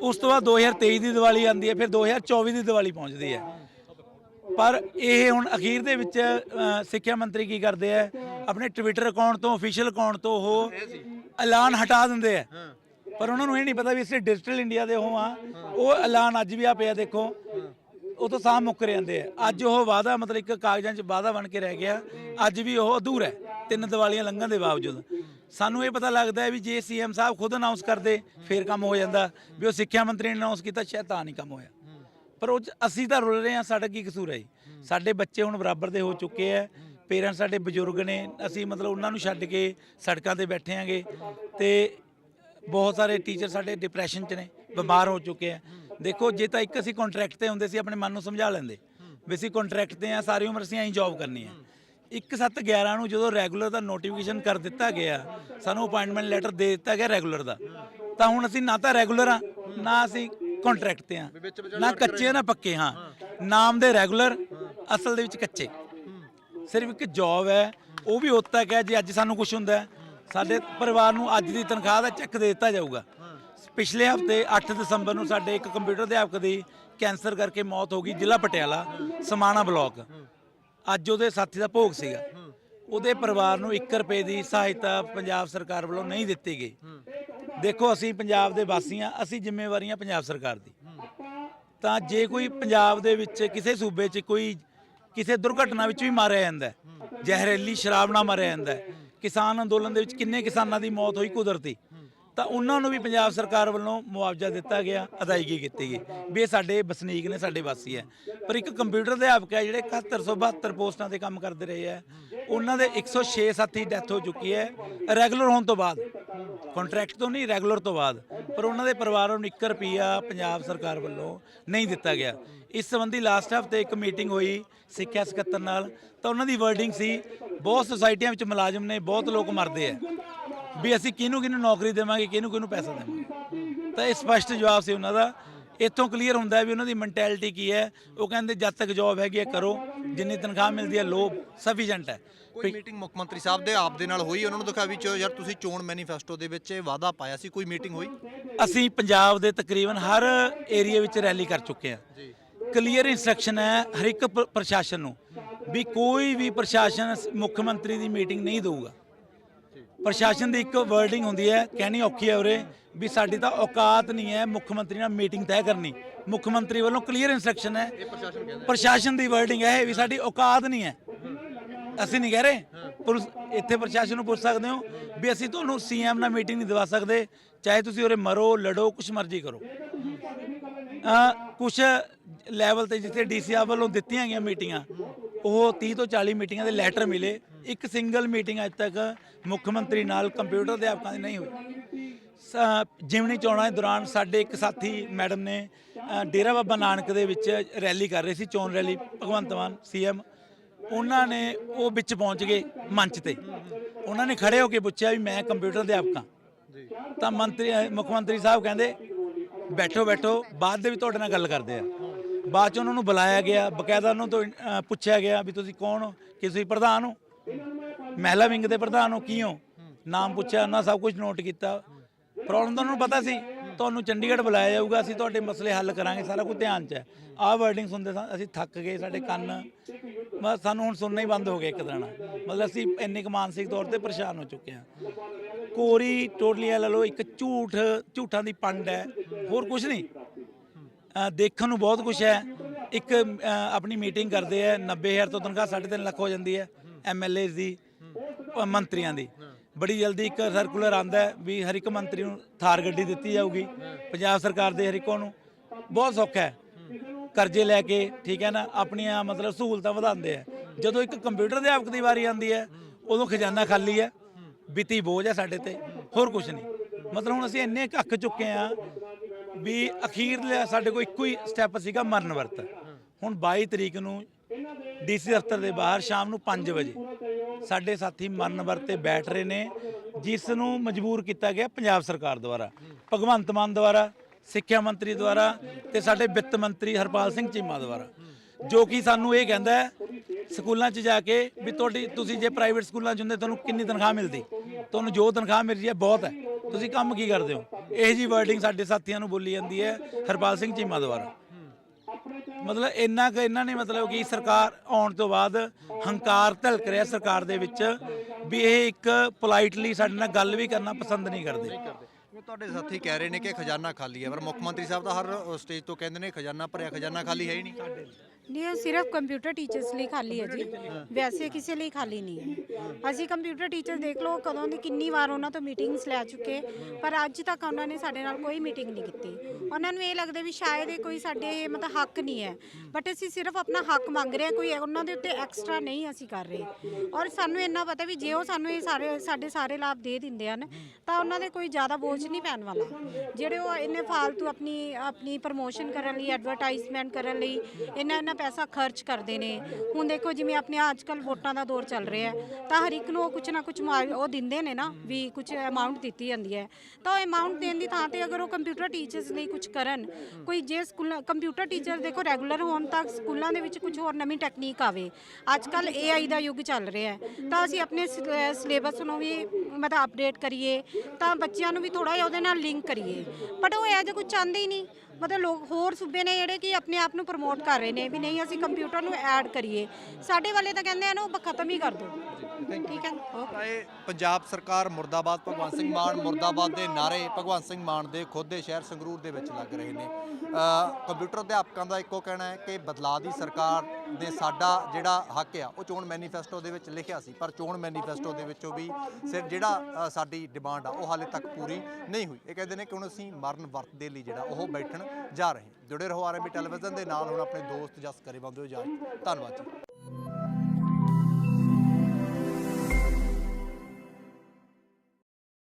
Speaker 5: ਉਸ ਤੋਂ ਬਾਅਦ 2023 ਦੀ ਦੀਵਾਲੀ ਆਉਂਦੀ ਹੈ ਫਿਰ 2024 ਦੀ ਦੀਵਾਲੀ ਪਹੁੰਚਦੀ ਹੈ। ਪਰ ਇਹ ਹੁਣ ਅਖੀਰ ਦੇ ਵਿੱਚ ਅ, ਸਿੱਖਿਆ ਮੰਤਰੀ ਕੀ ਕਰਦੇ ਆ? ਆਪਣੇ ਟਵਿੱਟਰ ਅਕਾਊਂਟ ਤੋਂ ਅਫੀਸ਼ੀਅਲ ਅਕਾਊਂਟ ਤੋਂ ਉਹ ਐਲਾਨ ਹਟਾ ਦਿੰਦੇ ਆ। ਪਰ ਉਹਨਾਂ ਨੂੰ ਇਹ ਨਹੀਂ ਪਤਾ ਵੀ ਅਸੀਂ ਡਿਜੀਟਲ ਇੰਡੀਆ ਦੇ ਹੋ ਆ। ਉਹ ਐਲਾਨ ਅੱਜ ਵੀ ਆ ਪਿਆ ਦੇਖੋ। ਉਹ ਤੋਂ ਸਾਹ ਮੁੱਕ ਰਹਿੰਦੇ ਆ। ਅੱਜ ਉਹ ਵਾਅਦਾ ਮਤਲਬ ਇੱਕ ਕਾਗਜ਼ਾਂ 'ਚ ਵਾਅਦਾ ਬਣ ਕੇ ਰਹਿ ਗਿਆ। ਅੱਜ ਵੀ ਉਹ ਅਧੂਰਾ ਹੈ। ਤਿੰਨ ਦੀਵਾਲੀਆਂ ਲੰਘਣ ਦੇ ਬਾਵਜੂਦ। ਸਾਨੂੰ ਇਹ ਪਤਾ ਲੱਗਦਾ ਹੈ ਵੀ ਜੇ ਸੀਐਮ ਸਾਹਿਬ ਖੁਦ ਅਨਾਉਂਸ ਕਰਦੇ, ਫੇਰ ਕੰਮ ਹੋ ਜਾਂਦਾ। ਵੀ ਉਹ ਸਿੱਖਿਆ ਮੰਤਰੀ ਨੇ ਅਨਾਉਂਸ ਕੀਤਾ, ਸ਼ਾਇਦ ਤਾਂ ਨਹੀਂ ਕੰਮ ਹੋਇਆ। ਪਰ ਉਹ 'ਚ ਅਸੀਂ ਤਾਂ ਰੁਲ ਰਹੇ ਹਾਂ, ਸਾਡਾ ਕੀ ਕਸੂਰ ਹੈ ਜੀ? ਸਾਡੇ ਬੱਚੇ ਹੁਣ ਬਰਾਬਰ ਦੇ ਹੋ ਚੁੱਕੇ ਆ। ਪੇਰੈਂਟਸ ਸਾਡੇ ਬਜ਼ੁਰਗ ਨੇ। ਅਸੀਂ ਮਤਲਬ ਉਹਨਾਂ ਨੂੰ ਛੱਡ ਕੇ ਸੜਕਾਂ ਤੇ ਬੈਠੇ ਆਂਗੇ। ਤੇ ਬਹੁਤ ਸਾਰੇ ਟੀਚਰ ਸਾਡੇ ਡਿਪਰੈਸ਼ਨ 'ਚ ਨੇ, ਬਿਮਾਰ ਹੋ ਚੁੱਕੇ ਆ। ਦੇਖੋ ਜੇ ਤਾਂ ਇੱਕ ਅਸੀਂ ਕੰਟਰੈਕਟ ਤੇ ਹੁੰਦੇ ਸੀ ਆਪਣੇ ਮਨ ਨੂੰ ਸਮਝਾ ਲੈਂਦੇ। ਵੀ ਅਸੀਂ ਕੰਟਰੈਕਟ ਤੇ ਆ ਸਾਰੀ ਉਮਰ ਅਸੀਂ ਐਂ ਜੌਬ ਕਰਨੀ ਹੈ। 1711 ਨੂੰ ਜਦੋਂ ਰੈਗੂਲਰ ਦਾ ਨੋਟੀਫਿਕੇਸ਼ਨ ਕਰ ਦਿੱਤਾ ਗਿਆ ਸਾਨੂੰ ਅਪਾਇੰਟਮੈਂਟ ਲੈਟਰ ਦੇ ਦਿੱਤਾ ਗਿਆ ਰੈਗੂਲਰ ਦਾ ਤਾਂ ਹੁਣ ਅਸੀਂ ਨਾ ਤਾਂ ਰੈਗੂਲਰ ਆ ਨਾ ਅਸੀਂ ਕੰਟਰੈਕਟ ਤੇ ਆ ਨਾ ਕੱਚੇ ਨਾ ਪੱਕੇ ਹਾਂ। ਨਾਮ ਦੇ ਰੈਗੂਲਰ ਅਸਲ ਦੇ ਵਿੱਚ ਕੱਚੇ। ਸਿਰਫ ਇੱਕ ਜੌਬ ਹੈ ਉਹ ਵੀ ਉਦੋਂ ਤੱਕ ਹੈ ਜੇ ਅੱਜ ਸਾਨੂੰ ਕੁਝ ਹੁੰਦਾ ਸਾਡੇ ਪਰਿਵਾਰ ਨੂੰ ਅੱਜ ਦੀ ਤਨਖਾਹ ਦਾ ਚੈੱਕ ਦੇ ਦਿੱਤਾ ਜਾਊਗਾ। ਪਿਛਲੇ ਹਫ਼ਤੇ 8 ਦਸੰਬਰ ਨੂੰ ਸਾਡੇ ਇੱਕ ਕੰਪਿਊਟਰ ਅਧਿਆਪਕ ਦੀ ਕੈਂਸਰ ਕਰਕੇ ਮੌਤ ਹੋ ਗਈ, ਜ਼ਿਲ੍ਹਾ ਪਟਿਆਲਾ, ਸਮਾਣਾ ਬਲਾਕ। ਅੱਜ ਉਹਦੇ ਸਾਥੀ ਦਾ ਭੋਗ ਸੀਗਾ। ਉਹਦੇ ਪਰਿਵਾਰ ਨੂੰ 1 ਰੁਪਏ ਦੀ ਸਹਾਇਤਾ ਪੰਜਾਬ ਸਰਕਾਰ ਵੱਲੋਂ ਨਹੀਂ ਦਿੱਤੀ ਗਈ। ਦੇਖੋ, ਅਸੀਂ ਪੰਜਾਬ ਦੇ ਵਾਸੀ ਹਾਂ, ਅਸੀਂ ਜ਼ਿੰਮੇਵਾਰੀਆਂ ਪੰਜਾਬ ਸਰਕਾਰ ਦੀ। ਤਾਂ ਜੇ ਕੋਈ ਪੰਜਾਬ ਦੇ ਵਿੱਚ ਕਿਸੇ ਸੂਬੇ 'ਚ ਕੋਈ ਕਿਸੇ ਦੁਰਘਟਨਾ ਵਿੱਚ ਵੀ ਮਾਰਿਆ ਜਾਂਦਾ ਜ਼ਹਿਰੀਲੀ ਸ਼ਰਾਬ ਨਾਲ ਮਾਰਿਆ ਜਾਂਦਾ ਕਿਸਾਨ ਅੰਦੋਲਨ ਦੇ ਵਿੱਚ ਕਿੰਨੇ ਕਿਸਾਨਾਂ ਦੀ ਮੌਤ ਹੋਈ ਕੁਦਰਤੀ? ਤਾਂ ਉਹਨਾਂ ਨੂੰ ਵੀ ਪੰਜਾਬ ਸਰਕਾਰ ਵੱਲੋਂ ਮੁਆਵਜ਼ਾ ਦਿੱਤਾ ਗਿਆ, ਅਦਾਇਗੀ ਕੀਤੀ ਗਈ। ਵੀ ਇਹ ਸਾਡੇ ਵਸਨੀਕ ਨੇ, ਸਾਡੇ ਵਾਸੀ ਹੈ। ਪਰ ਇੱਕ ਕੰਪਿਊਟਰ ਅਧਿਆਪਕ ਹੈ ਜਿਹੜੇ 7172 ਪੋਸਟਾਂ ਤੇ ਕੰਮ ਕਰਦੇ ਰਹੇ ਹੈ, ਉਹਨਾਂ ਦੇ 106 ਸਾਥੀ ਡੈਥ ਹੋ ਚੁੱਕੀ ਹੈ ਰੈਗੂਲਰ ਹੋਣ ਤੋਂ ਬਾਅਦ। ਕੰਟਰੈਕਟ ਤੋਂ ਨਹੀਂ ਰੈਗੂਲਰ ਤੋਂ ਬਾਅਦ। ਪਰ ਉਹਨਾਂ ਦੇ ਪਰਿਵਾਰਾਂ ਨੂੰ 1 ਰੁਪਿਆ ਪੰਜਾਬ ਸਰਕਾਰ ਵੱਲੋਂ ਨਹੀਂ ਦਿੱਤਾ ਗਿਆ। ਇਸ ਸੰਬੰਧੀ ਲਾਸਟ ਹਫ਼ਤੇ ਇੱਕ ਮੀਟਿੰਗ ਹੋਈ ਸਿੱਖਿਆ ਸਕੱਤਰ ਨਾਲ। ਤਾਂ ਉਹਨਾਂ ਦੀ ਵਰਡਿੰਗ ਸੀ, ਬਹੁਤ ਸੁਸਾਇਟੀਆਂ ਵਿੱਚ ਮੁਲਾਜ਼ਮ ਨੇ, ਬਹੁਤ ਲੋਕ ਮਰਦੇ ਆ ਵੀ ਅਸੀਂ ਕਿਹਨੂੰ ਕਿਹਨੂੰ ਨੌਕਰੀ ਦੇਵਾਂਗੇ ਕਿਹਨੂੰ ਕਿਹਨੂੰ ਪੈਸਾ ਦੇਵਾਂਗੇ। ਤਾਂ ਇਹ ਸਪਸ਼ਟ ਜਵਾਬ ਸੀ ਉਹਨਾਂ ਦਾ। ਇੱਥੋਂ ਕਲੀਅਰ ਹੁੰਦਾ ਵੀ ਉਹਨਾਂ ਦੀ ਮੈਂਟੈਲਿਟੀ ਕੀ ਹੈ। ਉਹ ਕਹਿੰਦੇ ਜਦ ਤੱਕ ਜੌਬ ਹੈਗੀ ਹੈ ਕਰੋ। ਜਿੰਨੀ ਤਨਖਾਹ ਮਿਲਦੀ ਹੈ ਲੋ ਸਫੀਸ਼ੀਐਂਟ ਹੈ।
Speaker 2: ਕੋਈ ਮੀਟਿੰਗ ਮੁੱਖ ਮੰਤਰੀ ਸਾਹਿਬ ਦੇ ਆਪ ਦੇ ਨਾਲ ਹੋਈ? ਉਹਨਾਂ ਨੂੰ ਦਿਖਾ ਵੀ ਚੋ ਯਾਰ ਤੁਸੀਂ ਚੋਣ ਮੈਨੀਫੈਸਟੋ ਦੇ ਵਿੱਚ ਇਹ ਵਾਅਦਾ ਪਾਇਆ ਸੀ। ਕੋਈ ਮੀਟਿੰਗ ਹੋਈ?
Speaker 5: ਅਸੀਂ ਪੰਜਾਬ ਦੇ ਤਕਰੀਬਨ ਹਰ ਏਰੀਆ ਵਿੱਚ ਰੈਲੀ ਕਰ ਚੁੱਕੇ ਹਾਂ।
Speaker 2: ਜੀ।
Speaker 5: ਕਲੀਅਰ ਇਨਸਟਰਕਸ਼ਨ ਹੈ ਹਰ ਇੱਕ ਪ੍ਰਸ਼ਾਸਨ ਨੂੰ ਵੀ ਕੋਈ ਵੀ ਪ੍ਰਸ਼ਾਸਨ ਮੁੱਖ ਮੰਤਰੀ ਦੀ ਮੀਟਿੰਗ ਨਹੀਂ ਦੇਊਗਾ। ਪ੍ਰਸ਼ਾਸਨ ਦੀ ਇੱਕ ਵਰਡਿੰਗ ਹੁੰਦੀ ਹੈ ਕਹਿਣੀ ਔਖੀ ਹੈ ਉਰੇ ਵੀ ਸਾਡੀ ਤਾਂ ਔਕਾਤ ਨਹੀਂ ਹੈ ਮੁੱਖ ਮੰਤਰੀ ਨਾਲ ਮੀਟਿੰਗ ਤੈਅ ਕਰਨੀ। ਮੁੱਖ ਮੰਤਰੀ ਵੱਲੋਂ ਕਲੀਅਰ ਇਨਸਟਰਕਸ਼ਨ ਹੈ।
Speaker 2: ਪ੍ਰਸ਼ਾਸਨ
Speaker 5: ਦੀ ਵਰਡਿੰਗ ਹੈ ਇਹ ਵੀ ਸਾਡੀ ਔਕਾਤ ਨਹੀਂ ਹੈ। ਅਸੀਂ ਨਹੀਂ ਕਹਿ ਰਹੇ। ਪੁਲਿਸ ਇੱਥੇ ਪ੍ਰਸ਼ਾਸਨ ਨੂੰ ਪੁੱਛ ਸਕਦੇ ਹੋ ਵੀ ਅਸੀਂ ਤੁਹਾਨੂੰ ਸੀਐਮ ਨਾਲ ਮੀਟਿੰਗ ਨਹੀਂ ਦਿਵਾ ਸਕਦੇ। ਚਾਹੇ ਤੁਸੀਂ ਉਰੇ ਮਰੋ ਲੜੋ ਕੁਛ ਮਰਜ਼ੀ ਕਰੋ। ਕੁਛ ਲੈਵਲ ਤੇ ਜਿੱਥੇ ਡੀਸੀਆ ਵੱਲੋਂ ਦਿੱਤੀਆਂ ਗਈਆਂ ਮੀਟਿੰਗਾਂ ਉਹ 30 ਤੋਂ 40 ਮੀਟਿੰਗਾਂ ਦੇ ਲੈਟਰ ਮਿਲੇ। ਇੱਕ ਸਿੰਗਲ ਮੀਟਿੰਗ ਅੱਜ ਤੱਕ ਮੁੱਖ ਮੰਤਰੀ ਨਾਲ ਕੰਪਿਊਟਰ ਅਧਿਆਪਕਾਂ ਦੀ ਨਹੀਂ ਹੋਈ। ਜਿਮਣੀ ਚੋਣਾਂ ਦੇ ਦੌਰਾਨ ਸਾਡੇ ਇੱਕ ਸਾਥੀ ਮੈਡਮ ਨੇ ਡੇਰਾ ਬਾਬਾ ਨਾਨਕ ਦੇ ਵਿੱਚ ਰੈਲੀ ਕਰ ਰਹੇ ਸੀ ਚੋਣ ਰੈਲੀ। ਭਗਵੰਤ ਮਾਨ ਸੀਐਮ ਉਹਨਾਂ ਨੇ ਉਹ ਵਿੱਚ ਪਹੁੰਚ ਗਏ ਮੰਚ ਤੇ। ਉਹਨਾਂ ਨੇ ਖੜੇ ਹੋ ਕੇ ਪੁੱਛਿਆ ਵੀ ਮੈਂ ਕੰਪਿਊਟਰ ਅਧਿਆਪਕ। ਤਾਂ ਮੰਤਰੀ ਮੁੱਖ ਮੰਤਰੀ ਸਾਹਿਬ ਕਹਿੰਦੇ ਬੈਠੋ ਬੈਠੋ ਬਾਅਦ ਦੇ ਵਿੱਚ ਤੁਹਾਡੇ ਨਾਲ ਗੱਲ ਕਰਦੇ ਆ। ਬਾਅਦ ਚ ਉਹਨਾਂ ਨੂੰ ਬੁਲਾਇਆ ਗਿਆ ਬਕਾਇਦਾ ਉਹਨਾਂ ਤੋਂ ਪੁੱਛਿਆ ਗਿਆ ਵੀ ਤੁਸੀਂ ਕੌਣ ਹੋ? ਕਿ ਤੁਸੀਂ ਪ੍ਰਧਾਨ ਹੋ? ਮਹਿਲਾ ਵਿੰਗ ਦੇ ਪ੍ਰਧਾਨ ਹੋ ਕੀ ਹੋ ਨਾਮ ਪੁੱਛਿਆ, ਉਹਨਾਂ ਸਭ ਕੁਝ ਨੋਟ ਕੀਤਾ। ਪ੍ਰੋਬਲਮ ਤਾਂ ਉਹਨਾਂ ਨੂੰ ਪਤਾ ਸੀ। ਤੁਹਾਨੂੰ ਚੰਡੀਗੜ੍ਹ ਬੁਲਾਇਆ ਜਾਊਗਾ, ਅਸੀਂ ਤੁਹਾਡੇ ਮਸਲੇ ਹੱਲ ਕਰਾਂਗੇ, ਸਾਰਾ ਕੁਝ ਧਿਆਨ 'ਚ ਹੈ। ਆਹ ਵਰਡਿੰਗ ਸੁਣਦੇ ਸਾਂ, ਅਸੀਂ ਥੱਕ ਗਏ ਸਾਡੇ ਕੰਨ। ਬਸ ਸਾਨੂੰ ਹੁਣ ਸੁਣਨਾ ਹੀ ਬੰਦ ਹੋ ਗਿਆ ਇੱਕ ਦਿਨ। ਮਤਲਬ ਅਸੀਂ ਇੰਨੇ ਕੁ ਮਾਨਸਿਕ ਤੌਰ ਤੇ ਪਰੇਸ਼ਾਨ ਹੋ ਚੁੱਕੇ ਹਾਂ। ਕੋਰੀ, ਟੋਟਲੀ ਲੈ ਲਓ, ਇੱਕ ਝੂਠ, ਝੂਠਾਂ ਦੀ ਪੰਡ ਹੈ। ਹੋਰ ਕੁਝ ਨਹੀਂ। ਦੇਖਣ ਨੂੰ ਬਹੁਤ ਕੁਝ ਹੈ। ਇੱਕ ਆਪਣੀ ਮੀਟਿੰਗ ਕਰਦੇ ਆ 90000 ਤੋਂ ਤਨਖਾਹ 3.5 ਲੱਖ ਹੋ ਜਾਂਦੀ ਹੈ ਐਮਐਲਏ ਦੀ। ਅ, ਮੰਤਰੀਆਂ ਦੀ। ਬੜੀ ਜਲਦੀ ਇੱਕ ਸਰਕੂਲਰ ਆਂਦਾ ਹੈ ਵੀ ਹਰ ਇੱਕ ਮੰਤਰੀ ਨੂੰ ਥਾਰ ਗੱਡੀ ਦਿੱਤੀ ਜਾਊਗੀ। ਪੰਜਾਬ ਸਰਕਾਰ ਦੇ ਹਰ ਇੱਕੋ ਨੂੰ। ਬਹੁਤ ਸੌਖਾ ਹੈ। ਕਰਜ਼ੇ ਲੈ ਕੇ ਠੀਕ ਹੈ ਨਾ ਆਪਣੀਆਂ ਮਤਲਬ ਸਹੂਲਤਾਂ ਵਧਾਉਂਦੇ ਆ ਜਦੋਂ ਇੱਕ ਕੰਪਿਊਟਰ ਅਧਿਆਪਕ ਦੀ ਵਾਰੀ ਆਉਂਦੀ ਹੈ ਉਦੋਂ ਖਜ਼ਾਨਾ ਖਾਲੀ ਹੈ। ਵਿੱਤੀ ਬੋਝ ਹੈ ਸਾਡੇ ਤੇ। ਹੋਰ ਕੁਝ ਨਹੀਂ। ਮਤਲਬ ਹੁਣ ਅਸੀਂ ਇੰਨੇ ਕੱਖ ਚੁੱਕੇ ਆ ਵੀ ਅਖੀਰਲੇ ਸਾਡੇ ਕੋਲ ਇੱਕੋ ਹੀ ਸਟੈਪ ਸੀਗਾ ਮਰਨ ਵਰਤ। ਹੁਣ 22 ਤਰੀਕ ਨੂੰ ਡੀਸੀ ਦਫ਼ਤਰ ਦੇ ਬਾਹਰ ਸ਼ਾਮ ਨੂੰ 5 ਵਜੇ। ਸਾਡੇ ਸਾਥੀ ਮਰਨ ਵਰਤ ਤੇ ਬੈਠ ਰਹੇ ਨੇ ਜਿਸ ਨੂੰ ਮਜਬੂਰ ਕੀਤਾ ਗਿਆ ਪੰਜਾਬ ਸਰਕਾਰ ਦੁਆਰਾ, ਭਗਵੰਤ ਮਾਨ ਦੁਆਰਾ, ਸਿੱਖਿਆ ਮੰਤਰੀ ਦੁਆਰਾ ਤੇ ਸਾਡੇ ਵਿੱਤ ਮੰਤਰੀ ਹਰਪਾਲ ਸਿੰਘ ਚੀਮਾ ਦੁਆਰਾ। ਜੋ ਕਿ ਸਾਨੂੰ ਇਹ ਕਹਿੰਦਾ ਸਕੂਲਾਂ 'ਚ ਜਾ ਕੇ ਵੀ ਤੁਹਾਡੀ, ਤੁਸੀਂ ਜੇ ਪ੍ਰਾਈਵੇਟ ਸਕੂਲਾਂ 'ਚ ਹੁੰਦੇ, ਤੁਹਾਨੂੰ ਕਿੰਨੀ ਤਨਖਾਹ ਮਿਲਦੀ? ਤੁਹਾਨੂੰ ਜੋ ਤਨਖਾਹ ਮਿਲ ਰਹੀ ਹੈ, ਬਹੁਤ ਹੈ। ਤੁਸੀਂ ਕੰਮ ਕੀ ਕਰਦੇ ਹੋ? ਇਹ ਜੀ ਵਰਡਿੰਗ ਸਾਡੇ ਸਾਥੀਆਂ ਨੂੰ ਬੋਲੀ ਜਾਂਦੀ ਹੈ ਹਰਪਾਲ ਸਿੰਘ ਚੀਮਾ ਦੁਆਰਾ। ਮਤਲਬ ਇੰਨਾ ਕੁ ਇਹਨਾਂ ਨੇ ਮਤਲਬ ਕਿ ਸਰਕਾਰ ਆਉਣ ਤੋਂ ਬਾਅਦ ਹੰਕਾਰ ਧਲਕ ਰਿਹਾ ਸਰਕਾਰ ਦੇ ਵਿੱਚ ਵੀ ਇਹ ਇੱਕ ਪੋਲਾਈਟਲੀ ਸਾਡੇ ਨਾਲ ਗੱਲ ਵੀ ਕਰਨਾ ਪਸੰਦ ਨਹੀਂ ਕਰਦੇ।
Speaker 2: ਉਹ ਤੁਹਾਡੇ ਸਾਥੀ ਕਹਿ ਰਹੇ ਨੇ ਕਿ ਖਜ਼ਾਨਾ ਖਾਲੀ ਹੈ, ਪਰ ਮੁੱਖ ਮੰਤਰੀ ਸਾਹਿਬ ਤਾਂ ਹਰ ਸਟੇਜ ਤੋਂ ਕਹਿੰਦੇ ਨੇ ਖਜ਼ਾਨਾ ਭਰਿਆ, ਖਜ਼ਾਨਾ ਖਾਲੀ ਹੈ ਹੀ ਨਹੀਂ।
Speaker 9: ਨਹੀਂ, ਇਹ ਸਿਰਫ ਕੰਪਿਊਟਰ ਟੀਚਰਸ ਲਈ ਖਾਲੀ ਹੈ ਜੀ। ਵੈਸੇ ਕਿਸੇ ਲਈ ਖਾਲੀ ਨਹੀਂ ਹੈ। ਅਸੀਂ ਕੰਪਿਊਟਰ ਟੀਚਰ ਦੇਖ ਲਓ ਕਦੋਂ ਦੀ ਕਿੰਨੀ ਵਾਰ ਉਹਨਾਂ ਤੋਂ ਮੀਟਿੰਗਸ ਲੈ ਚੁੱਕੇ। ਪਰ ਅੱਜ ਤੱਕ ਉਹਨਾਂ ਨੇ ਸਾਡੇ ਨਾਲ ਕੋਈ ਮੀਟਿੰਗ ਨਹੀਂ ਕੀਤੀ। ਉਹਨਾਂ ਨੂੰ ਇਹ ਲੱਗਦਾ ਵੀ ਸ਼ਾਇਦ ਇਹ ਕੋਈ ਸਾਡੇ, ਮਤਲਬ ਹੱਕ ਨਹੀਂ ਹੈ। ਬਟ ਅਸੀਂ ਸਿਰਫ ਆਪਣਾ ਹੱਕ ਮੰਗ ਰਹੇ ਹਾਂ, ਕੋਈ ਉਹਨਾਂ ਦੇ ਉੱਤੇ ਐਕਸਟਰਾ ਨਹੀਂ ਅਸੀਂ ਕਰ ਰਹੇ। ਔਰ ਸਾਨੂੰ ਇੰਨਾ ਪਤਾ ਵੀ ਜੇ ਉਹ ਸਾਨੂੰ ਇਹ ਸਾਰੇ, ਸਾਡੇ ਸਾਰੇ ਲਾਭ ਦੇ ਦਿੰਦੇ ਹਨ, ਤਾਂ ਉਹਨਾਂ ਦੇ ਕੋਈ ਜ਼ਿਆਦਾ ਬੋਝ ਨਹੀਂ ਪੈਣ ਵਾਲਾ। ਜਿਹੜੇ ਉਹ ਇੰਨੇ ਫਾਲਤੂ ਆਪਣੀ ਆਪਣੀ ਪ੍ਰਮੋਸ਼ਨ ਕਰਨ ਲਈ ਐਡਵਰਟਾਈਜ਼ਮੈਂਟ ਕਰਨ ਲਈ ਇਹਨਾਂ ਇੰਨਾ ਪੈਸਾ ਖਰਚ ਕਰਦੇ ਨੇ। ਹੁਣ ਦੇਖੋ ਜਿਵੇਂ ਆਪਣੇ ਅੱਜ ਕੱਲ ਵੋਟਾਂ ਦਾ ਦੌਰ ਚੱਲ ਰਿਹਾ ਹੈ, ਤਾਂ ਹਰ ਇੱਕ ਨੂੰ ਉਹ ਕੁਛ ਨਾ ਕੁਛ ਮੁਆ ਉਹ ਦਿੰਦੇ ਨੇ ਨਾ ਵੀ ਕੁਝ ਅਮਾਉਂਟ ਦਿੱਤੀ ਜਾਂਦੀ ਹੈ। ਤਾਂ ਉਹ ਅਮਾਉਂਟ ਦੇਣ ਦੀ ਥਾਂ ਤੇ ਅਗਰ ਉਹ ਕੰਪਿਊਟਰ ਟੀਚਰਸ ਲਈ ਕੁਝ ਕਰਨ, ਕੋਈ ਜੇ ਸਕੂਲਾਂ ਕੰਪਿਊਟਰ ਟੀਚਰ ਦੇਖੋ ਰੈਗੂਲਰ ਹੋਣ ਤਾਂ ਸਕੂਲਾਂ ਦੇ ਵਿੱਚ ਕੁਝ ਹੋਰ ਨਵੀਂ ਟੈਕਨੀਕ ਆਵੇ। ਅੱਜ ਕੱਲ AI ਦਾ ਯੁੱਗ ਚੱਲ ਰਿਹਾ ਹੈ, ਤਾਂ ਅਸੀਂ ਆਪਣੇ ਸਿਲੇਬਸ ਨੂੰ ਵੀ ਮਤਲਬ ਅਪਡੇਟ ਕਰੀਏ, ਤਾਂ ਬੱਚਿਆਂ ਨੂੰ ਵੀ ਥੋੜਾ ਜਿਹਾ ਉਹਦੇ ਨਾਲ ਲਿੰਕ ਕਰੀਏ। ਬਟ ਉਹ ਇਹ ਜਿਹਾ ਕੁਝ ਚਾਹੁੰਦੇ ਹੀ ਨਹੀਂ। ਮਤਲਬ ਲੋਕ ਹੋਰ ਸੂਬੇ ਨੇ ਜਿਹੜੇ ਕਿ ਆਪਣੇ ਆਪ ਨੂੰ ਪ੍ਰਮੋਟ ਕਰ ਰਹੇ ਨੇ ਵੀ ਨਹੀਂ ਅਸੀਂ ਕੰਪਿਊਟਰ ਨੂੰ ਐਡ ਕਰੀਏ। ਸਾਡੇ ਵਾਲੇ ਤਾਂ ਕਹਿੰਦੇ ਆ ਨਾ, ਉਹ ਖਤਮ ਹੀ ਕਰ ਦਿਓ ਠੀਕ ਹੈ? ਓਕੇ
Speaker 2: ਇਹ ਪੰਜਾਬ ਸਰਕਾਰ ਮੁਰਦਾਬਾਦ, ਭਗਵੰਤ ਸਿੰਘ ਮਾਨ ਮੁਰਦਾਬਾਦ ਦੇ ਨਾਰੇ, ਭਗਵੰਤ ਸਿੰਘ ਮਾਨ ਦੇ ਖੁਦ ਦੇ ਸ਼ਹਿਰ ਸੰਗਰੂਰ ਦੇ ਵਿੱਚ ਲੱਗ ਰਹੇ ਨੇ। ਕੰਪਿਊਟਰ ਅਧਿਆਪਕਾਂ ਦਾ ਇੱਕੋ ਕਹਿਣਾ ਹੈ ਕਿ ਬਦਲਾਅ ਦੀ ਸਰਕਾਰ ਦੇ ਸਾਡਾ ਜਿਹੜਾ ਹੱਕ ਆ, ਉਹ ਚੋਣ ਮੈਨੀਫੈਸਟੋ ਦੇ ਵਿੱਚ ਲਿਖਿਆ ਸੀ, ਪਰ ਚੋਣ ਮੈਨੀਫੈਸਟੋ ਦੇ ਵਿੱਚੋਂ ਵੀ ਸਿਰ ਜਿਹੜਾ ਸਾਡੀ ਡਿਮਾਂਡ ਆ, ਉਹ ਹਾਲੇ ਤੱਕ ਪੂਰੀ ਨਹੀਂ ਹੋਈ। ਇਹ ਕਹਿੰਦੇ ਨੇ ਕਿ ਹੁਣ ਅਸੀਂ ਮਰਨ ਵਰਤ ਦੇ ਲਈ ਜਿਹੜਾ ਉਹ ਬੈਠਣ ਜਾ ਰਹੇ ਹਾਂ। ਜੁੜੇ ਰਹੋ ਆਰਐਮਬੀ ਟੈਲੀਵਿਜ਼ਨ ਦੇ ਨਾਲ ਹੁਣ ਆਪਣੇ ਦੋਸਤ ਜਸ ਕਰੇ ਬੰਦੇ ਹੋ ਜਾਏ ਧੰਨਵਾਦ ਜੀ